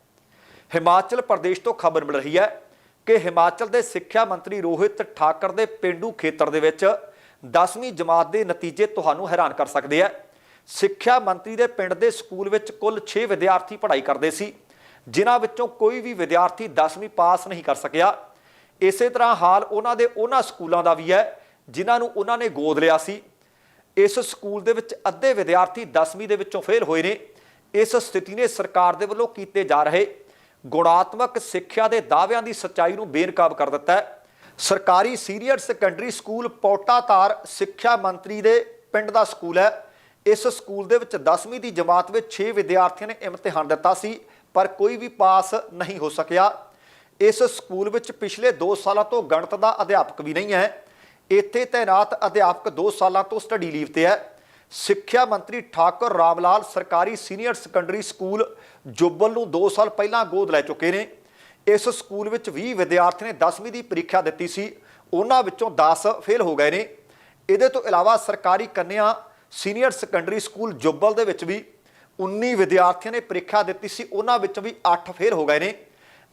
ਹਿਮਾਚਲ ਪ੍ਰਦੇਸ਼ ਤੋਂ ਖਬਰ ਮਿਲ ਰਹੀ ਹੈ ਕਿ ਹਿਮਾਚਲ ਦੇ ਸਿੱਖਿਆ ਮੰਤਰੀ ਰੋਹਿਤ ਠਾਕਰ ਦੇ ਪਿੰਡੂ ਖੇਤਰ ਦੇ ਵਿੱਚ 10ਵੀਂ ਜਮਾਤ ਦੇ ਨਤੀਜੇ ਤੁਹਾਨੂੰ ਹੈਰਾਨ ਕਰ ਸਕਦੇ ਆ। ਸਿੱਖਿਆ ਮੰਤਰੀ ਦੇ ਪਿੰਡ ਦੇ ਸਕੂਲ ਵਿੱਚ ਕੁੱਲ 6 ਵਿਦਿਆਰਥੀ ਪੜ੍ਹਾਈ ਕਰਦੇ ਸੀ, ਜਿਨ੍ਹਾਂ ਵਿੱਚੋਂ ਕੋਈ ਵੀ ਵਿਦਿਆਰਥੀ 10ਵੀਂ ਪਾਸ ਨਹੀਂ ਕਰ ਸਕਿਆ। ਇਸੇ ਤਰ੍ਹਾਂ ਹਾਲ ਉਹਨਾਂ ਦੇ ਉਹਨਾਂ ਸਕੂਲਾਂ ਦਾ ਵੀ ਹੈ, ਜਿਨ੍ਹਾਂ ਨੂੰ ਉਹਨਾਂ ਨੇ ਗੋਦ ਲਿਆ ਸੀ। ਇਸ ਸਕੂਲ ਦੇ ਵਿੱਚ ਅੱਧੇ ਵਿਦਿਆਰਥੀ 10ਵੀਂ ਦੇ ਵਿੱਚੋਂ ਫੇਲ ਹੋਏ ਨੇ। ਇਸ ਸਥਿਤੀ ਨੇ ਸਰਕਾਰ ਦੇ ਵੱਲੋਂ ਕੀਤੇ ਜਾ ਰਹੇ ਗੁਣਾਤਮਕ ਸਿੱਖਿਆ ਦੇ ਦਾਅਵਿਆਂ ਦੀ ਸੱਚਾਈ ਨੂੰ ਬੇਨਕਾਬ ਕਰ ਦਿੱਤਾ ਹੈ। ਸਰਕਾਰੀ ਸੀਨੀਅਰ ਸੈਕੰਡਰੀ ਸਕੂਲ ਪੌਟਾਤਾਰ ਸਿੱਖਿਆ ਮੰਤਰੀ ਦੇ ਪਿੰਡ ਦਾ ਸਕੂਲ ਹੈ। ਇਸ ਸਕੂਲ ਦੇ ਵਿੱਚ 10ਵੀਂ ਦੀ ਜਮਾਤ ਵਿੱਚ 6 ਵਿਦਿਆਰਥੀਆਂ ਨੇ ਇਮਤਿਹਾਨ ਦਿੱਤਾ ਸੀ, ਪਰ ਕੋਈ ਵੀ ਪਾਸ ਨਹੀਂ ਹੋ ਸਕਿਆ। ਇਸ ਸਕੂਲ ਵਿੱਚ ਪਿਛਲੇ 2 ਸਾਲਾਂ ਤੋਂ ਗਣਿਤ ਦਾ ਅਧਿਆਪਕ ਵੀ ਨਹੀਂ ਹੈ। ਇੱਥੇ ਤੈਨਾਤ ਅਧਿਆਪਕ 2 ਸਾਲਾਂ ਤੋਂ ਸਟੱਡੀ ਲੀਵ ਤੇ ਹੈ। ਸਿੱਖਿਆ ਮੰਤਰੀ ਠਾਕੁਰ ਰਾਮਲਾਲ ਸਰਕਾਰੀ ਸੀਨੀਅਰ ਸੈਕੰਡਰੀ ਸਕੂਲ ਜੁਬਲ ਨੂੰ 2 ਸਾਲ ਪਹਿਲਾਂ ਗੋਦ ਲੈ ਚੁੱਕੇ ਨੇ। ਇਸ ਸਕੂਲ ਵਿੱਚ 20 ਵਿਦਿਆਰਥੀਆਂ ਨੇ 10ਵੀਂ ਦੀ ਪ੍ਰੀਖਿਆ ਦਿੱਤੀ ਸੀ। ਉਹਨਾਂ ਵਿੱਚੋਂ 10 ਫੇਲ ਹੋ ਗਏ ਨੇ। ਇਹਦੇ ਤੋਂ ਇਲਾਵਾ ਸਰਕਾਰੀ ਕੰਨਿਆ ਸੀਨੀਅਰ ਸੈਕੰਡਰੀ ਸਕੂਲ ਜੁਬਲ ਦੇ ਵਿੱਚ ਵੀ 19 ਵਿਦਿਆਰਥੀਆਂ ਨੇ ਪ੍ਰੀਖਿਆ ਦਿੱਤੀ ਸੀ। ਉਹਨਾਂ ਵਿੱਚੋਂ ਵੀ 8 ਫੇਲ ਹੋ ਗਏ ਨੇ।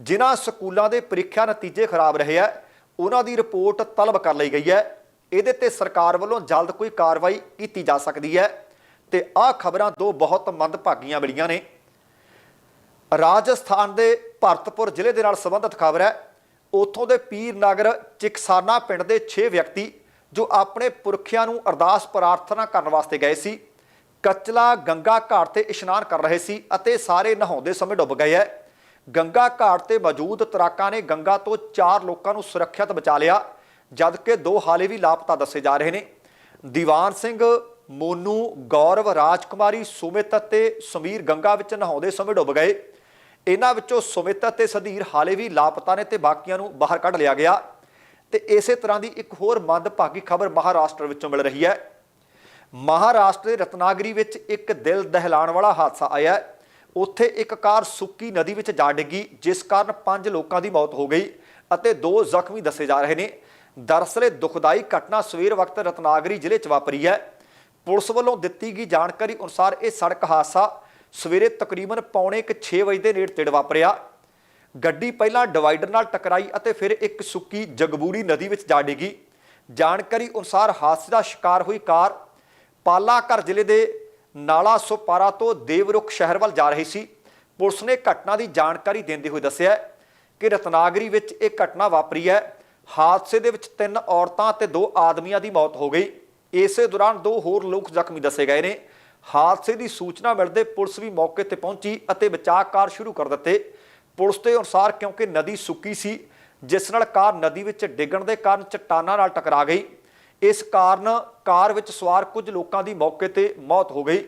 ਜਿਨ੍ਹਾਂ ਸਕੂਲਾਂ ਦੇ ਪ੍ਰੀਖਿਆ ਨਤੀਜੇ ਖਰਾਬ ਰਹੇ ਆ, ਉਹਨਾਂ ਦੀ ਰਿਪੋਰਟ ਤਲਬ ਕਰ ਲਈ ਗਈ ਹੈ। ਇਹਦੇ ਤੇ ਸਰਕਾਰ ਵੱਲੋਂ ਜਲਦ ਕੋਈ ਕਾਰਵਾਈ ਕੀਤੀ ਜਾ ਸਕਦੀ ਹੈ ਤੇ ਆਹ ਖਬਰਾਂ ਦੋ ਬਹੁਤ ਮੰਦਭਾਗੀਆਂ ਮਿਲੀਆਂ ਨੇ। ਰਾਜਸਥਾਨ ਦੇ ਭਰਤਪੁਰ ਜ਼ਿਲ੍ਹੇ ਦੇ ਨਾਲ ਸੰਬੰਧਿਤ ਖਬਰ ਹੈ। ਉੱਥੋਂ ਦੇ ਪੀਰ ਨਗਰ ਚਿਕਸਾਨਾ ਪਿੰਡ ਦੇ 6 ਵਿਅਕਤੀ ਜੋ ਆਪਣੇ ਪੁਰਖਿਆਂ ਨੂੰ ਅਰਦਾਸ ਪ੍ਰਾਰਥਨਾ ਕਰਨ ਵਾਸਤੇ ਗਏ ਸੀ, ਕਚਲਾ ਗੰਗਾ ਘਾਟ ਤੇ ਇਸ਼ਨਾਨ ਕਰ ਰਹੇ ਸੀ ਅਤੇ ਸਾਰੇ ਨਹਾਉਂਦੇ ਸਮੇਂ ਡੁੱਬ ਗਏ ਹੈ। ਗੰਗਾ ਘਾਟ ਤੇ ਮੌਜੂਦ ਤਰਾਕਾਂ ਨੇ ਗੰਗਾ ਤੋਂ ਚਾਰ ਲੋਕਾਂ ਨੂੰ ਸੁਰੱਖਿਅਤ ਬਚਾ ਲਿਆ, ਜਦਕਿ ਦੋ ਹਾਲੇ ਵੀ ਲਾਪਤਾ ਦੱਸੇ ਜਾ ਰਹੇ ਨੇ। ਦੀਵਾਨ ਸਿੰਘ, ਮੋਨੂ, ਗੌਰਵ, ਰਾਜਕੁਮਾਰੀ, ਸੁਮਿਤ ਅਤੇ ਸਮੀਰ ਗੰਗਾ ਵਿੱਚ ਨਹਾਉਂਦੇ ਸਮੇਂ ਡੁੱਬ ਗਏ। ਇਹਨਾਂ ਵਿੱਚੋਂ ਸੁਮਿਤ ਅਤੇ ਸਧੀਰ ਹਾਲੇ ਵੀ ਲਾਪਤਾ ਨੇ ਤੇ ਬਾਕੀਆਂ ਨੂੰ ਬਾਹਰ ਕੱਢ ਲਿਆ ਗਿਆ। ਤੇ ਇਸੇ ਤਰ੍ਹਾਂ ਦੀ ਇੱਕ ਹੋਰ ਮੰਦਭਾਗੀ ਖਬਰ ਮਹਾਰਾਸ਼ਟਰ ਵਿੱਚੋਂ ਮਿਲ ਰਹੀ ਹੈ। ਮਹਾਰਾਸ਼ਟਰ ਦੇ ਰਤਨਾਗਰੀ ਵਿੱਚ ਇੱਕ ਦਿਲ ਦਹਿਲਾਣ ਵਾਲਾ ਹਾਦਸਾ ਆਇਆ ਉੱਥੇ ਇੱਕ ਕਾਰ ਸੁੱਕੀ ਨਦੀ ਵਿੱਚ ਜਾ ਡਿੱਗੀ, ਜਿਸ ਕਾਰਨ ਪੰਜ ਲੋਕਾਂ ਦੀ ਮੌਤ ਹੋ ਗਈ ਅਤੇ ਦੋ ਜ਼ਖਮੀ ਦੱਸੇ ਜਾ ਰਹੇ ਨੇ। ਦਰਅਸਲ ਇਹ ਦੁਖਦਾਈ ਘਟਨਾ ਸਵੇਰ ਵਕਤ ਰਤਨਾਗਰੀ ਜ਼ਿਲ੍ਹੇ 'ਚ ਵਾਪਰੀ ਹੈ। ਪੁਲਿਸ ਵੱਲੋਂ ਦਿੱਤੀ ਗਈ ਜਾਣਕਾਰੀ ਅਨੁਸਾਰ ਇਹ ਸੜਕ ਹਾਦਸਾ ਸਵੇਰੇ ਤਕਰੀਬਨ ਪੌਣੇ 6 ਵਜੇ ਦੇ ਨੇੜੇ ਤੇੜ ਵਾਪਰਿਆ। ਗੱਡੀ ਪਹਿਲਾਂ ਡਿਵਾਈਡਰ ਨਾਲ ਟਕਰਾਈ ਅਤੇ ਫਿਰ ਇੱਕ ਸੁੱਕੀ ਜਗਬੂਰੀ ਨਦੀ ਵਿੱਚ ਜਾ ਡਿੱਗੀ। ਜਾਣਕਾਰੀ ਅਨੁਸਾਰ ਹਾਦਸੇ ਦਾ ਸ਼ਿਕਾਰ ਹੋਈ ਕਾਰ ਪਾਲਾਕਰ ਜ਼ਿਲ੍ਹੇ ਦੇ ਨਾਲਾ ਸੁਪਾਰਾ ਤੋਂ ਦੇਵਰੁਖ ਸ਼ਹਿਰ ਵੱਲ ਜਾ ਰਹੀ ਸੀ। ਪੁਲਿਸ ਨੇ ਘਟਨਾ ਦੀ ਜਾਣਕਾਰੀ ਦਿੰਦੇ ਹੋਏ ਦੱਸਿਆ ਕਿ ਰਤਨਾਗਰੀ ਵਿੱਚ ਇਹ ਘਟਨਾ ਵਾਪਰੀ ਹੈ। ਹਾਦਸੇ ਦੇ ਵਿੱਚ ਤਿੰਨ ਔਰਤਾਂ ਅਤੇ ਦੋ ਆਦਮੀਆਂ ਦੀ ਮੌਤ ਹੋ ਗਈ। ਇਸੇ ਦੌਰਾਨ ਦੋ ਹੋਰ ਲੋਕ ਜ਼ਖਮੀ ਦੱਸੇ ਗਏ ਨੇ। ਹਾਦਸੇ ਦੀ ਸੂਚਨਾ ਮਿਲਦੇ ਪੁਲਿਸ ਵੀ ਮੌਕੇ ਤੇ ਪਹੁੰਚੀ ਅਤੇ ਬਚਾਅ ਕਾਰ ਸ਼ੁਰੂ ਕਰ ਦਿੱਤੇ। ਪੁਲਿਸ ਦੇ ਅਨੁਸਾਰ ਕਿਉਂਕਿ ਨਦੀ ਸੁੱਕੀ ਸੀ, ਜਿਸ ਨਾਲ ਕਾਰ ਨਦੀ ਵਿੱਚ ਡਿੱਗਣ ਦੇ ਕਾਰਨ ਚਟਾਨਾਂ ਨਾਲ ਟਕਰਾ ਗਈ। ਇਸ ਕਾਰਨ ਕਾਰ ਵਿੱਚ ਸਵਾਰ ਕੁਝ ਲੋਕਾਂ ਦੀ ਮੌਕੇ ਤੇ ਮੌਤ ਹੋ ਗਈ।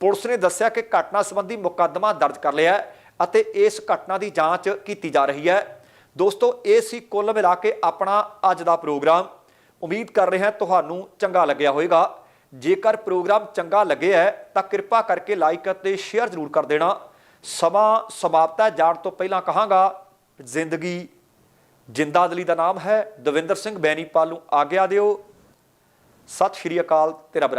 ਪੁਲਿਸ ਨੇ ਦੱਸਿਆ ਕਿ ਘਟਨਾ ਸੰਬੰਧੀ ਮੁਕੱਦਮਾ ਦਰਜ ਕਰ ਲਿਆ ਹੈ ਅਤੇ ਇਸ ਘਟਨਾ ਦੀ ਜਾਂਚ ਕੀਤੀ ਜਾ ਰਹੀ ਹੈ। ਦੋਸਤੋ, ਇਹ ਸੀ ਕੁੱਲ ਮਿਲਾ ਕੇ ਆਪਣਾ ਅੱਜ ਦਾ ਪ੍ਰੋਗਰਾਮ। ਉਮੀਦ ਕਰ ਰਿਹਾ ਤੁਹਾਨੂੰ ਚੰਗਾ ਲੱਗਿਆ ਹੋਵੇਗਾ। ਜੇਕਰ ਪ੍ਰੋਗਰਾਮ ਚੰਗਾ ਲੱਗਿਆ ਤਾਂ ਕਿਰਪਾ ਕਰਕੇ ਲਾਈਕ ਅਤੇ ਸ਼ੇਅਰ ਜ਼ਰੂਰ ਕਰ ਦੇਣਾ। ਸਮਾਂ ਸਮਾਪਤਾ ਜਾਣ ਤੋਂ ਪਹਿਲਾਂ ਕਹਾਂਗਾ, ਜ਼ਿੰਦਗੀ ਜਿੰਦਾਦਲੀ ਦਾ ਨਾਮ ਹੈ। ਦਵਿੰਦਰ ਸਿੰਘ ਬੈਨੀਪਾਲ ਨੂੰ ਆਗਿਆ ਦਿਓ। ਸਤਿ ਸ਼੍ਰੀ ਅਕਾਲ ਤੇ ਰੱਬ